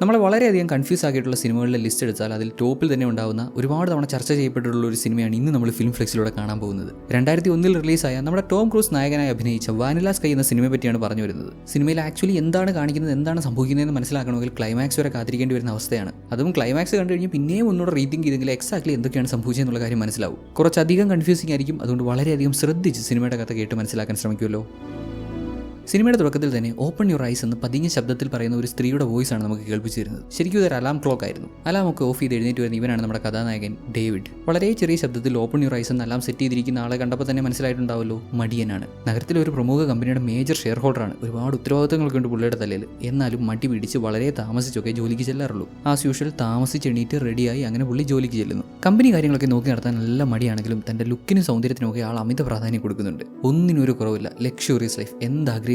നമ്മളെ വളരെയധികം കൺഫ്യൂസ് ആക്കിയിട്ടുള്ള സിനിമകളുടെ ലിസ്റ്റ് എടുത്താൽ അതിൽ ടോപ്പിൽ തന്നെ ഉണ്ടാകുന്ന ഒരുപാട് തവണ ചർച്ച ചെയ്യപ്പെട്ടിട്ടുള്ള ഒരു സിനിമയാണ് ഇന്ന് നമ്മൾ ഫിലിം ഫ്ലെക്സിലൂടെ കാണാൻ പോകുന്നത്. രണ്ടായിരത്തി ഒന്നിൽ റിലീസായ നമ്മുടെ ടോം ക്രൂസ് നായകനായി അഭിനയിച്ച വാനില സ്കൈ എന്ന സിനിമയെ പറ്റിയാണ് പറഞ്ഞു വരുന്നത്. സിനിമയിൽ ആക്ച്വലി എന്താണ് കാണിക്കുന്നത് എന്താണ് സംഭവിക്കുന്നതെന്ന് മനസ്സിലാക്കണമെങ്കിൽ ക്ലൈമാക്സ് വരെ കാത്തിരിക്കേണ്ടി വരുന്ന അവസ്ഥയാണ്. അതും ക്ലൈമാക്സ് കണ്ടു കഴിഞ്ഞ് പിന്നെയും ഒന്നുകൂടെ റീതിങ് ചെയ്തെങ്കിൽ എക്സാക്ട്ലി എന്തൊക്കെയാണ് സംഭവിച്ചതെന്നുള്ള കാര്യം മനസ്സിലാവും. കുറച്ചധികം കൺഫ്യൂസിംഗ് ആയിരിക്കും. അതുകൊണ്ട് വളരെയധികം ശ്രദ്ധിച്ച് സിനിമയുടെ കഥ കേട്ട് മനസ്സിലാക്കാൻ ശ്രമിക്കുമല്ലോ. സിനിമയുടെ തുടക്കത്തിൽ തന്നെ ഓപ്പൺ യുവർ ഐസ് എന്ന് പതിഞ്ഞ ശബ്ദത്തിൽ പറയുന്ന ഒരു സ്ത്രീയുടെ വോയിസ് ആണ് നമുക്ക് കേൾപ്പിച്ചിരുന്നത്. ശരിക്കും ഇതൊരു അലാം ക്ലോക്ക് ആയിരുന്നു. അലാം ഒക്കെ ഓഫ് ചെയ്ത് എഴുന്നേറ്റ് വരുന്ന ഇവനാണ് നമ്മുടെ കഥാനായകൻ ഡേവിഡ്. വളരെ ചെറിയ ശബ്ദത്തിൽ ഓപ്പൺ യുവർ ഐസ് എന്ന് അലാം സെറ്റ് ചെയ്തിരിക്കുന്ന ആളെ കണ്ടപ്പോൾ തന്നെ മനസ്സിലായിട്ടുണ്ടാവല്ലോ മടിയനാണ്. നഗരത്തിലെ ഒരു പ്രമുഖ കമ്പനിയുടെ മേജർ ഷെയർ ഹോൾഡറാണ് ഒരുപാട് ഉത്തരവാദിത്തങ്ങളൊക്കെ ഉണ്ട് പുള്ളിയുടെ തലയിൽ. എന്നാലും മടി പിടിച്ച് വളരെ താമസിച്ചൊക്കെ ജോലിക്ക് ചെല്ലാറുള്ളൂ. ആസ് യൂഷ്വൽ താമസിച്ച് എണീറ്റ് റെഡിയായി അങ്ങനെ പുള്ളി ജോലിക്ക് ചെല്ലുന്നു. കമ്പനി കാര്യങ്ങളൊക്കെ നോക്കി നടത്താൻ നല്ല മടിയാണെങ്കിലും തന്റെ ലുക്കിനും സൗന്ദര്യത്തിനും ഒക്കെ ആൾ അമിത പ്രാധാന്യം കൊടുക്കുന്നുണ്ട്. ഒന്നിനും ഒരു കുറവില്ല. ലക്ഷറിയസ് ലൈഫ്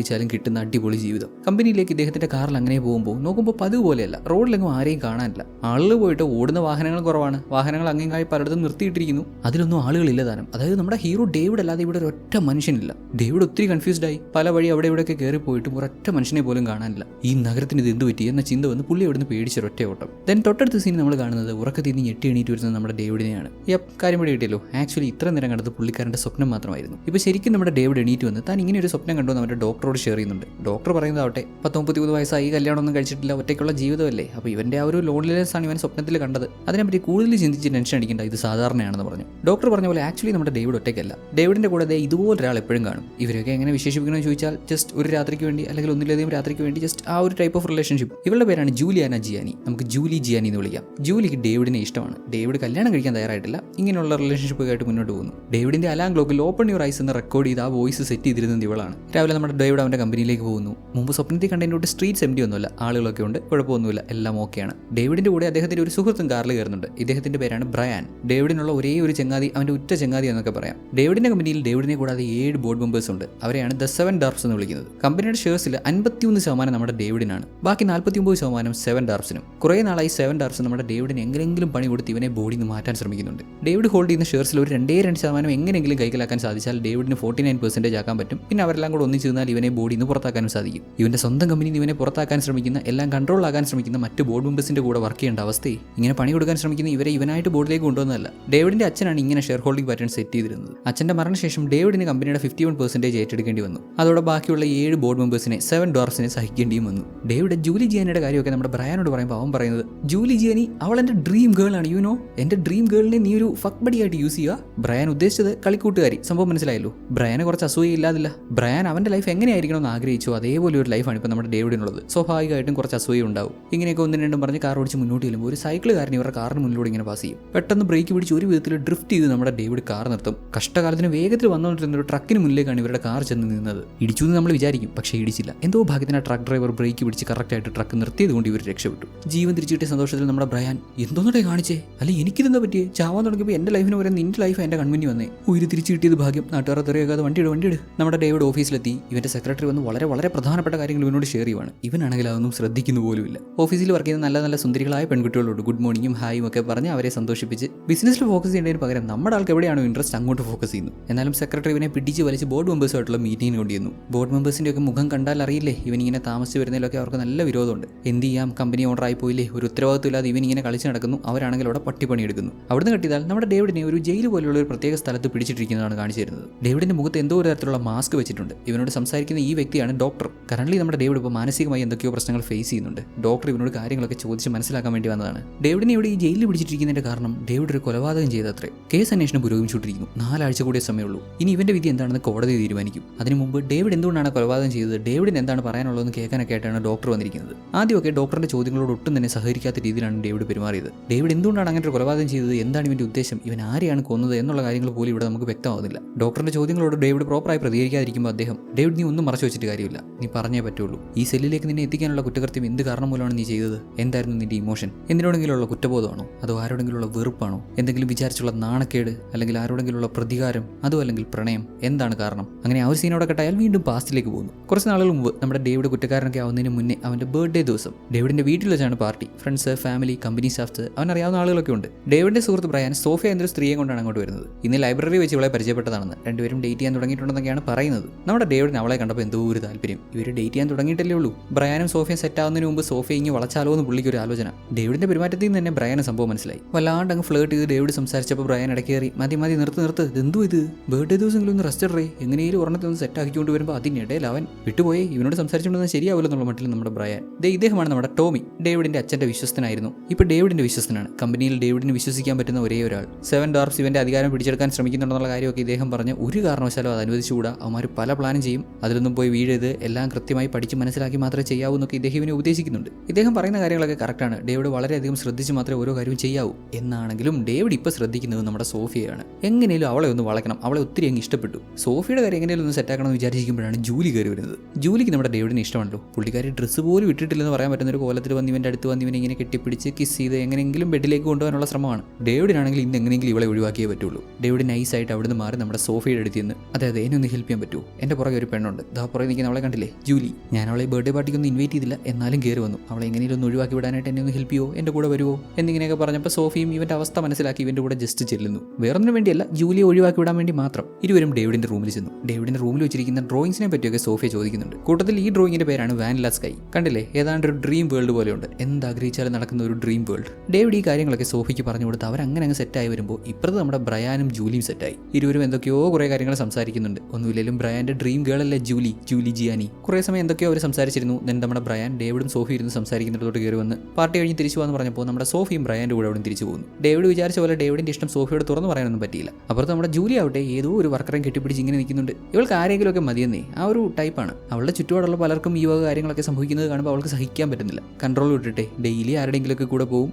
എന്താഗ്രഹിച്ചാലും കിട്ടുന്ന അടിപൊളി ജീവിതം. കമ്പനിയിലേക്ക് ഇദ്ദേഹത്തിന്റെ കാറിൽ അങ്ങനെ പോകുമ്പോൾ നോക്കുമ്പോൾ പതിവ് പോലെയല്ല. റോഡിലെങ്ങും ആരെയും കാണാനില്ല. ആളുകൾ പോയിട്ട് ഓടുന്ന വാഹനങ്ങൾ കുറവാണ്. വാഹനങ്ങൾ അങ്ങേക്കായി പലയിടത്തും നിർത്തിയിട്ടിരിക്കുന്നു. അതിലൊന്നും ആളുകളില്ല താനും അതായത് നമ്മുടെ ഹീറോ ഡേവിഡ് അല്ലാതെ ഇവിടെ ഒരൊറ്റ മനുഷ്യനില്ല. ഡേവിഡ് ഒത്തിരി കൺഫ്യൂസ്ഡ് ആയി. പല വഴി അവിടെ ഇവിടെയൊക്കെ കയറി പോയിട്ടും ഒരൊറ്റ മനുഷ്യനെ പോലും കാണാനില്ല. ഈ നഗരത്തിന് ഇത് എന്ത് പറ്റി എന്ന ചിന്ത വന്ന് പുള്ളി അവിടുന്ന് പേടിച്ചൊരൊറ്റ ഓട്ടം ദെൻ തൊട്ടടുത്ത സീൻ നമ്മൾ കാണുന്നത് ഉറക്കത്തിൽ നിന്ന് ഞെട്ടി എണീറ്റ് വരുന്നത് നമ്മുടെ ഡേവിഡിനെയാണ്. യപ്പ് കാര്യം ഇവിടെ കിട്ടിയല്ലോ. ആക്ച്വലി ഇത്ര നേരം കണ്ടത് പുള്ളിക്കാരന്റെ സ്വപ്നം മാത്രമായിരുന്നു. ഇപ്പോൾ ശരിക്കും നമ്മുടെ ഡേവിഡ് എണീറ്റ് വന്ന് താൻ ഇങ്ങനെ ഒരു സ്വപ്നം കണ്ടു എന്ന് അവരുടെ ഡോക്ടറോട് ഷെയർ ചെയ്യുന്നുണ്ട്. ഡോക്ടർ പറയുന്നതാവട്ടെ പത്ത് മുപ്പത്തി മൂന്ന് വയസ്സായി കല്യാണമൊന്നും കഴിച്ചിട്ടില്ല ഒറ്റയ്ക്കുള്ള ജീവിതമല്ലേ? അപ്പോൾ ഇവന്റെ ആ ഒരു ലോൺലിനെസ്സാണ് ഇവൻ സ്വപ്നത്തിൽ കണ്ടത്. അതിനെപ്പറ്റി കൂടുതൽ ചിന്തിച്ച് ടെൻഷൻ അടിക്കേണ്ട ഇത് സാധാരണയാണെന്ന് പറഞ്ഞു. ഡോക്ടർ പറഞ്ഞ പോലെ ആക്ച്വലി നമ്മുടെ ഡേവിഡ് ഒറ്റയ്ക്കല്ല. ഡേവിഡിന്റെ കൂടെ ദേ ഇതുപോലെ ഒരാൾ എപ്പോഴും കാണും. ഇവരൊക്കെ എങ്ങനെ വിശേഷിപ്പിക്കണമെന്ന് ചോദിച്ചാൽ ജസ്റ്റ് ഒരു രാത്രിക്ക് വേണ്ടി അല്ലെങ്കിൽ ഒന്നിലധികം രാത്രിക്ക് വേണ്ടി ജസ്റ്റ് ആ ഒരു ടൈപ്പ് ഓഫ് റിലേഷൻഷിപ്പ് ഇവളുടെ പേരാണ് ജൂലിയാന ജിയാനി. നമുക്ക് ജൂലി ജിയാനി എന്ന് വിളിക്കാം. ജൂലിക്ക് ഡേവിഡിനെ ഇഷ്ടമാണ്. ഡേവിഡ് കല്യാണം കഴിക്കാൻ തയ്യാറായിട്ടില്ല. ഇങ്ങനെയുള്ള റിലേഷൻഷിപ്പ് ആയിട്ട് മുന്നോട്ട് പോകുന്നു. ഡേവിഡിന്റെ അലാം ഗ്ലോക്കിൽ ഓപ്പൺ യുവർ ഐസ് എന്ന് റെക്കോർഡ് ചെയ്ത് ആ വോയിസ് സെറ്റ് ചെയ്തിരുന്നത് ഇവളാണ്. രാവിലെ നമ്മുടെ അവന്റെ കമ്പനിയിലേക്ക് പോകുന്നു. മുമ്പ് സ്വപ്നത്തിൽ കണ്ടതിന്റെ സ്ട്രീറ്റ്സ് എം ഒന്നുമില്ല. ആളുകളൊക്കെ ഉണ്ട്. കുഴപ്പമൊന്നുമില്ല. എല്ലാം ഓക്കെയാണ് ഡേവിഡിന്റെ കൂടെ അദ്ദേഹത്തിന്റെ ഒരു സുഹൃത്തും കാറിൽ കയറുന്നുണ്ട്. ഇദ്ദേഹത്തിന്റെ പേരാണ് ബ്രയാൻ. ഡേവിഡിനുള്ള ഒരേ ഒരു ചങ്ങാതി അവന്റെ ഉറ്റ ചങ്ങാതി എന്നൊക്കെ പറയാം. ഡേവിഡിന്റെ കമ്പനിയിൽ ഡേവിഡിനെ കൂടാതെ ഏഴ് ബോർഡ് മെമ്പേഴ്സ് ഉണ്ട്. അവരെയാണ് ദ സെവൻ ഡാർപ്സ് എന്ന് വിളിക്കുന്നത്. കമ്പനിയുടെ ഷെയർസിൽ അൻപത്തിയൊന്ന് ശതമാനം നമ്മുടെ ഡേവിഡിനാണ്. ബാക്കി നാൽപ്പത്തി ഒമ്പത് ശതമാനം സെവൻ ഡാർപ്സിനും കുറേ നാളായി സെവൻ ഡാർപ്സ് നമ്മുടെ ഡേവിഡിന് എങ്ങനെയെങ്കിലും പണി കൊടുത്ത് ഇവനെ ബോഡിയിൽ നിന്ന് മാറ്റാൻ ശ്രമിക്കുന്നുണ്ട്. ഡേവിഡ് ഹോൾഡ് ചെയ്യുന്ന ഷെയർസിൽ ഒരു രണ്ടേ രണ്ട് ശതമാനം എങ്ങനെയെങ്കിലും കൈക്കലാക്കാൻ സാധിച്ചാൽ ഡേവിഡിന് ഫോർട്ടി നയൻ പെർസെന്റേജ് ആക്കാൻ പറ്റും. പിന്നെ അവരെല്ലാം കൂടെ ഒന്നിച്ച് നിന്നാൽ ഇവനെ ബോർഡിൽ നിന്ന് പുറത്താക്കാനും സാധിക്കും. ഇവന്റെ സ്വന്തം കമ്പനിയിൽ ഇവനെ പുറത്താക്കാൻ ശ്രമിക്കുന്ന എല്ലാം കൺട്രോൾ ആകാൻ ശ്രമിക്കുന്ന മറ്റ് ബോർഡ് മെമ്പേഴ്സിന്റെ കൂടെ വർക്ക് ചെയ്യേണ്ട അവസ്ഥയെ ഇങ്ങനെ പണി കൊടുക്കാൻ ശ്രമിക്കുന്ന ഇവരെ ഇവനായിട്ട് ബോർഡിലേക്ക് കൊണ്ടുവന്നതല്ല. ഡേവിഡിന്റെ അച്ഛനാണ് ഇങ്ങനെ ഷെയർ ഹോൾഡിംഗ് പാറ്റേൺ സെറ്റ് ചെയ്തിരുന്നത്. അച്ഛന്റെ മരണശേഷം ഡേവിഡിന് കമ്പനിയുടെ ഫിഫ്റ്റി വൺ പെർസെന്റേജ് ഏറ്റെടുക്കേണ്ടി വന്നു. അതോടെ ബാക്കിയുള്ള ഏഴ് ബോർഡ് മെമ്പേഴ്സിനെ സെവൻ ഡോർസിനെ സഹിക്കേണ്ടിയും വന്നു. ഡേവിഡ് ജൂലി ജിയാനിയുടെ കാര്യമൊക്കെ നമ്മുടെ ബ്രയാനോട് പറയുമ്പോൾ അവൻ പറയുന്നത് ജൂലി ജിയാനി അവൾ എന്റെ ഡ്രീം ഗേൾ ആണ് യു നോ എന്റെ ഡ്രീം ഗേളിനെ നീ ഒരു ഫക്ക് ആയിട്ട് യൂസ് ചെയ്യുക. ബ്രയാൻ ഉദ്ദേശിച്ചത് കളിക്കൂട്ടുകാരി. സംഭവം മനസ്സിലായല്ലോ? ബ്രയാനെ കുറച്ച് അസൂയ ഇല്ലാതില്ല ബ്രയാൻ അവന്റെ ലൈഫ് എങ്ങനെയായിരിക്കണം എന്ന് ആഗ്രഹിച്ചു. അതേപോലെ ഒരു ലൈഫാണ് ഇപ്പോൾ നമ്മുടെ ഡേവിഡിനുള്ളത്. സ്വാഭാവികമായിട്ടും കുറച്ച് അസൂയ ഉണ്ടാവും. ഇങ്ങനെയൊക്കെ ഒന്നും രണ്ടും പറഞ്ഞ് കാർ ഓടിച്ച് മുന്നോട്ട് ചെല്ലുമ്പോൾ ഒരു സൈക്കിളുകാരൻ ഇവരുടെ കാറിന് മുന്നിലൂടെ ഇങ്ങനെ പാസ് ചെയ്യും. പെട്ടെന്ന് ബ്രേക്ക് പിടിച്ച് ഒരു വിധത്തിൽ ഡ്രിഫ്റ്റ് ചെയ്ത് നമ്മുടെ ഡേവിഡ് കാർ നിർത്തും. കഷ്ടകാലത്തിന് വേഗത്തിൽ വന്നുകൊണ്ടിരുന്ന ഒരു ട്രക്കിന് മുന്നിലേക്കാണ് ഇവരുടെ കാർ ചെന്ന് നിന്നത്. ഇടിച്ചു എന്ന് നമ്മൾ വിചാരിക്കും പക്ഷേ ഇടിച്ചില്ല. എന്തോ ഭാഗ്യത്തിന് ആ ട്രക്ക് ഡ്രൈവർ ബ്രേക്ക് പിടിച്ച് കറക്റ്റായിട്ട് ട്രക്ക് നിർത്തിയത് കൊണ്ട് ഇവർ രക്ഷപ്പെട്ടു. ജീവൻ തിരിച്ചു കിട്ടിയ സന്തോഷത്തിൽ നമ്മുടെ ബ്രയാൻ എന്തോന്നോടെ കാണിച്ചേ? അല്ലെ എനിക്കിതെന്താ പറ്റിയേ? ചാവാൻ തുടങ്ങിയപ്പോൾ എന്റെ ലൈഫിന് വരെ നിന്റെ ലൈഫ് എന്റെ കൺമുന്നി വന്നേ. ഉയിര് തിരിച്ചു കിട്ടിയത് ഭാഗ്യം. നാട്ടുകാർ തെറിയാകാതെ വണ്ടിയിട് വണ്ടിയിട് നമ്മുടെ ഡേവിഡ് ഓഫീസിലെത്തി ഇവന്റെ സെക്രട്ടറി വന്ന് വളരെ വളരെ പ്രധാനപ്പെട്ട കാര്യങ്ങൾ ഇവനോട് ഷെയർ ചെയ്യുവാണ്. ഇവനാണെങ്കിൽ അതൊന്നും ശ്രദ്ധിക്കുന്നു പോലുമില്ല. ഓഫീസിൽ വർക്ക് ചെയ്യുന്ന നല്ല നല്ല സുന്ദരികളായ പെൺകുട്ടികളോട് ഗുഡ് മോർണിംഗും ഹായും ഒക്കെ പറഞ്ഞ് അവരെ സന്തോഷിപ്പിച്ച് ബിസിനസ്സിൽ ഫോക്കസ് ചെയ്യേണ്ടതിന് പകരം നമ്മുടെ ആൾക്ക് എവിടെയാണോ ഇൻട്രസ്റ്റ് അങ്ങോട്ട് ഫോക്കസ് ചെയ്യുന്നു. എന്നാലും സെക്രട്ടറി ഇവനെ പിടിച്ച് വലിച്ച് ബോർഡ് മെമ്പേഴ്സുമായിട്ടുള്ള മീറ്റിംഗ് കൊണ്ടിരുന്നു ബോർഡ് മെമ്പേഴ്സിന്റെ ഒക്കെ മുഖം കണ്ടാൽ അറിയില്ലേ ഇവനിങ്ങനെ താമസിച്ച് വരുന്നതിലൊക്കെ അവർക്ക് നല്ല വിരോധമുണ്ട്. എന്ത് ചെയ്യാം? കമ്പനി ഓണറായി പോയില്ലേ? ഒരു ഉത്തരവാദിത്തമില്ലാതെ ഇവനിങ്ങനെ കളിച്ച് നടക്കുന്നു. അവരാണെങ്കിൽ അവിടെ പട്ടിപ്പണി എടുക്കുന്നു അവിടുന്ന് കിട്ടിയാൽ നമ്മുടെ ഡേവിഡിനെ ഒരു ജയിൽ പോലുള്ള ഒരു പ്രത്യേക സ്ഥലത്ത് പിടിച്ചിട്ടിരിക്കുന്നതാണ് കാണിച്ചിരുന്നത് ഡേവിഡിന്റെ മുഖത്ത് എന്തോ ഒരു തരത്തിലുള്ള മാസ്ക് വെച്ചിട്ടുണ്ട്. ഇവനോട് സംസാരിക്കുന്ന ഈ വ്യക്തിയാണ് ഡോക്ടർ കറണ്ട്ലി നമ്മുടെ ഡേവിഡ് ഇപ്പോൾ മാനസികമായി എന്തൊക്കെയോ പ്രശ്നങ്ങൾ ഫേസ് ചെയ്യുന്നുണ്ട്. ഡോക്ടർ ഇവനോട് കാര്യങ്ങളൊക്കെ ചോദിച്ച് മനസ്സിലാക്കാൻ വേണ്ടി വന്നതാണ്. ഡേവിഡിനെ ഇവിടെ ഈ ജയിലിൽ പിടിച്ചിട്ടിരിക്കുന്നതിന്റെ കാരണം ഡേവിഡ് ഒരു കൊലപാതകം ചെയ്തത്രേ. കേസ് അന്വേഷണം പുരോഗമിച്ചുകൊണ്ടിരിക്കുന്നു. നാലാഴ്ച കൂടിയ സമയമുള്ളൂ. ഇനി ഇവന്റെ വിധി എന്താണെന്ന് കോടതി തീരുമാനിക്കും. അതിനു മുമ്പ് ഡേവിഡ് എന്തുകൊണ്ടാണ് കൊലപാതകം ചെയ്തത്? ഡേവിഡിന് എന്താണ് പറയാനുള്ളതെന്ന് കേൾക്കാനൊക്കെ ആയിട്ടാണ് ഡോക്ടർ വന്നിരിക്കുന്നത്. ആദ്യമൊക്കെ ഡോക്ടറിന്റെ ചോദ്യങ്ങളോട് ഒട്ടും തന്നെ സഹകരിക്കാത്ത രീതിയിലാണ് ഡേവിഡ് പെരുമാറിയത്. ഡേവിഡ് എന്തുകൊണ്ടാണ് അങ്ങനെ ഒരു കൊലപാതകം ചെയ്തത്? എന്താണ് ഇവന്റെ ഉദ്ദേശം? ഇവൻ ആരെയാണ് കൊന്നത് എന്നുള്ള കാര്യങ്ങൾ പോലും ഇവിടെ നമുക്ക് വ്യക്തമാവുന്നില്ല. ഡോക്ടറിന്റെ ചോദ്യങ്ങളോട് ഡേവിഡ് പ്രോപ്പറായി പ്രതികരിക്കാതിരിക്കുമ്പോൾ അദ്ദേഹം ഡേവിഡ് നീ ഒന്നും മറച്ചു വെച്ചിട്ട് കാര്യമില്ല. നീ പറഞ്ഞേ പറ്റുള്ളൂ. ഈ സെല്ലിലേക്ക് നിന്നെ എത്തിക്കാനുള്ള കുറ്റകൃത്യം എന്ത് കാരണം മൂലമാണ് നീ ചെയ്തത്? എന്തായിരുന്നു നിന്റെ ഇമോഷൻ എന്തിനോടെങ്കിലുള്ള കുറ്റബോധമാണോ? അതോ ആരോടെങ്കിലുള്ള വെറുപ്പാണോ? എന്തെങ്കിലും വിചാരിച്ചുള്ള നാണക്കേട് അല്ലെങ്കിൽ ആരോടെങ്കിലുള്ള പ്രതികാരം അതോ അല്ലെങ്കിൽ പ്രണയം? എന്താണ് കാരണം? അങ്ങനെ ആ ഒരു സീനോടെ കെട്ടായാൽ വീണ്ടും പാസ്റ്റിലേക്ക് പോകുന്നു. കുറച്ച് നാളുകൾ മുമ്പ് നമ്മുടെ ഡേവിഡ് കുറ്റക്കാരനൊക്കെ ആവുന്നതിന് മുന്നേ അവന്റെ ബർത്ത്ഡേ ദിവസം. ഡേവിഡിന്റെ വീട്ടിൽ വെച്ചാണ് party friends family company staffs അവൻ അറിയാവുന്ന ആളുകളൊക്കെ ഉണ്ട്. ഡേവിഡിന്റെ സുഹൃത്ത് ബ്രയാൻ സോഫിയ എന്നൊരു സ്ത്രീയെ കൊണ്ടാണ് അങ്ങോട്ട് വരുന്നത്. ഇന്ന് ലൈബ്രറി വെച്ച് ഇവളെ പരിചയപ്പെട്ടതാണെന്ന്. രണ്ടുപേരും ഡേറ്റ് ചെയ്യാൻ തുടങ്ങിയിട്ടുണ്ടെന്നൊക്കെയാണ് പറയുന്നത്. നമ്മുടെ ഡേവിഡിന് അവളെ കണ്ട കണ്ടപ്പോൾ എന്തോ ഒരു താല്പര്യം. ഇവർ ഡേറ്റ് ചെയ്യാൻ തുടങ്ങിയിട്ടല്ലേ ഉള്ളൂ. ബ്രയാനും സോഫിയും സെറ്റ് ആവുന്നതിന് മുമ്പ് സോഫിയ ഇങ്ങനെ വളച്ചാലോ എന്ന് പുള്ളിക്ക് ഒരു ആലോചന. ഡേവിഡിന്റെ പെരുമാറ്റത്തിൽ നിന്ന് തന്നെ ബ്രയാന് സംഭവം മനസ്സിലായി. വല്ലാണ്ട് അങ്ങ് ഫ്ലേർട്ട് ചെയ്ത് ഡേവിഡ് സംസാരിച്ചപ്പോൾ ബ്രയാൻ ഇടയ്ക്ക് കയറി മതി മതി നിർത്ത് നിർത്ത്. എന്തോ ഇത്? ബർത്ത്ഡേ ദിവസമെങ്കിലും ഒന്ന് റെസ്റ്റ് ഇടറേ. എങ്ങനെയും ഒരെണ്ണത്തിൽ ഒന്ന് സെറ്റ് ആക്കിക്കൊണ്ട് വരുമ്പോൾ അതിനിടയിൽ അവൻ വിട്ടുപോയി. ഇവനോട് സംസാരിച്ചുകൊണ്ടൊന്നും ശരിയാവില്ല എന്നുള്ള മട്ടിൽ നമ്മുടെ ബ്രയാൻ. ദേ ഇദ്ദേഹമാണ് നമ്മുടെ ടോമി. ഡേവിഡിന്റെ അച്ഛന്റെ വിശ്വസ്തനായിരുന്നു. ഇപ്പോൾ ഡേവിഡിന്റെ വിശ്വസ്തനാണ്. കമ്പനിയിൽ ഡേവിഡിന് വിശ്വസിക്കാൻ പറ്റുന്ന ഒരേ ഒരാൾ. സെവൻ ഡാർപ്സ് ഇവന്റെ അധികാരം പിടിച്ചെടുക്കാൻ ശ്രമിക്കുന്നുണ്ടെന്നുള്ള കാര്യമൊക്കെ ഇദ്ദേഹം പറഞ്ഞ് ഒരു കാരണവശാലും അത് അനുവദിച്ചുകൂടാ. അവന്മാർ പല പ്ലാനും ചെയ്യും. അതിലൊന്നും പോയി വീഴരുത്. എല്ലാം കൃത്യമായി പഠിച്ച് മനസ്സിലാക്കി മാത്രമേ ചെയ്യാവൂ എന്നൊക്കെ ഇദ്ദേഹം ഇവനെ ഉപദേശിക്കുന്നുണ്ട്. ഇദ്ദേഹം പറയുന്ന കാര്യങ്ങളൊക്കെ കറക്റ്റാണ് ഡേവിഡ് വളരെയധികം ശ്രദ്ധിച്ച് മാത്രമേ ഓരോ കാര്യവും ചെയ്യാവൂ. എന്നാണെങ്കിലും ഡേവിഡ് ഇപ്പോൾ ശ്രദ്ധിക്കുന്നത് നമ്മുടെ സോഫിയയാണ്. എങ്ങനെയും അവളെ ഒന്ന് വളക്കണം. അവളെ ഒത്തിരി അങ്ങ് ഇഷ്ടപ്പെട്ടു. സോഫിയുടെ കാര്യം എങ്ങനെയും ഒന്ന് സെറ്റാക്കണം എന്ന് വിചാരിച്ചിരിക്കുമ്പോഴാണ് ജൂലി കയറി വരുന്നത്. ജൂലിക്ക് നമ്മുടെ ഡേവിഡിന് ഇഷ്ടമാണല്ലോ. പുള്ളിക്കാരി ഡ്രസ്സ് പോലും ഇട്ടിട്ടില്ലെന്ന് പറയാൻ പറ്റുന്ന ഒരു കോലത്തിൽ വന്ന് ഇവന്റെ അടുത്ത് വന്ന് ഇവനെ ഇങ്ങനെ കെട്ടിപ്പിടിച്ച് കിസ് ചെയ്ത് എങ്ങനെയെങ്കിലും ബെഡിലേക്ക് കൊണ്ടുപോകാനുള്ള ശ്രമമാണ്. ഡേവിഡിനാണെങ്കിൽ ഇന്ന് എങ്ങനെയെങ്കിലും ഇവളെ ഒഴിവാക്കിയേ പറ്റുള്ളൂ. ഡേവിഡ് നൈസായിട്ട് അവിടുന്ന് മാറി നമ്മുടെ സോഫിയുടെ അടുത്ത് നിന്ന് അതായത് അതെ എന്നെ ഒന്ന് ഹെൽപ്പ് ചെയ്യാൻ പറ്റുമോ? എന്റെ പുറകെ ഒരു പെണ്ണുണ്ട്. ദാ പുറകെ നിൽക്കുന്ന അവളെ കണ്ടില്ലേ? ജൂലി. ഞാൻ അവളെ ബർത്ത്ഡേ പാർട്ടിക്ക് ഒന്നും ഇൻവൈറ്റ് ചെയ്തില്ല. എന്നാലും കയറി വന്നു. അവളെ എങ്ങനെയും ഒന്ന് ഒഴിവാക്കി വിടാനായിട്ട് എന്നെ ഒന്ന് ഹെൽപ്പ് ചെയ്യുമോ എന്റെ കൂടെ വരുമോ എന്നിങ്ങനെയൊക്കെ പറഞ്ഞപ്പോൾ സോഫിയും ഇവന്റെ അവസ്ഥ മനസ്സിലാക്കി ഇവന്റെ കൂടെ ജസ്റ്റ് ചെല്ലുന്നു. വേറൊന്നിനു വേണ്ടിയല്ല ജൂലിയെ ഒഴിവാക്കി വിടാൻ വേണ്ടി മാത്രം. ഇരുവരും ഡേവിഡിന്റെ റൂമിൽ ചെന്നു. ഡേവിഡിന്റെ റൂമിൽ വെച്ചിരിക്കുന്ന ഡ്രോയിങ്സിനെ പറ്റിയൊക്കെ സോഫിയ ചോദിക്കുന്നുണ്ട്. കൂട്ടത്തിൽ ഈ ഡ്രോയിങ്ങിന്റെ പേരാണ് വാനില സ്കൈ കണ്ടില്ലേ? ഏതാണ്ട് ഒരു ഡ്രീം വേൾഡ് പോലെയുണ്ട്. എന്താഗ്രഹിച്ചാലും നടക്കുന്ന ഒരു ഡ്രീം വേൾഡ് ഡേവിഡ് ഈ കാര്യങ്ങളൊക്കെ സോഫിക്ക് പറഞ്ഞു കൊടുത്ത് അവരങ്ങനെ അങ്ങ് സെറ്റായി വരുമ്പോൾ ഇപ്പുറത്ത് നമ്മുടെ ബ്രയാനും ജൂലിയും സെറ്റായി ഇരുവരും എന്തൊക്കെയോ കുറേ കാര്യങ്ങൾ സംസാരിക്കുന്നുണ്ട്. ഒന്നുമില്ലെങ്കിലും ബ്രയാന്റെ ഡ്രീം ഗേൾ അല്ലേ ജൂലി ജൂലി ജിയാനി. കുറേ സമയം എന്തൊക്കെയോ അവർ സംസാരിച്ചിരുന്നു. ദൻ നമ്മുടെ ബ്രയാൻ ഡേവിഡും സോഫി ഇരുന്ന് സംസാരിക്കുന്നിടത്തോട്ട് കയറി വന്ന് പാർട്ടി കഴിഞ്ഞ് തിരിച്ചു പോകാന്ന് പറഞ്ഞപ്പോൾ നമ്മുടെ സോഫിയും ബ്രയാന്റെ കൂടെ അവിടെ തിരിച്ചു പോകുന്നു ഡേവിഡ് വിചാരിച്ച പോലെ ഡേവിഡിന്റെ ഇഷ്ടം സോഫിയോട് തുറന്നു പറയാനൊന്നും പറ്റിയില്ല. അപ്പുറത്ത് നമ്മുടെ ജൂലി ആവട്ടെ ഏതോ ഒരു വർക്കറേയും കെട്ടിപ്പിടിച്ച് ഇങ്ങനെ നിൽക്കുന്നുണ്ട്. ഇവൾക്ക് ആരെങ്കിലുമൊക്കെ മതിയെന്നേ. ആ ഒരു ടൈപ്പാണ് അവളുടെ ചുറ്റുപാടുള്ള പലർക്കും ഈ വക കാര്യങ്ങളൊക്കെ സംഭവിക്കുന്നത് കാണുമ്പോൾ അവൾക്ക് സഹിക്കാൻ പറ്റുന്നില്ല. കൺട്രോൾ വിട്ടിട്ടെ ഡെയിലി ആരുടെയെങ്കിലുമൊക്കെ കൂടെ പോകും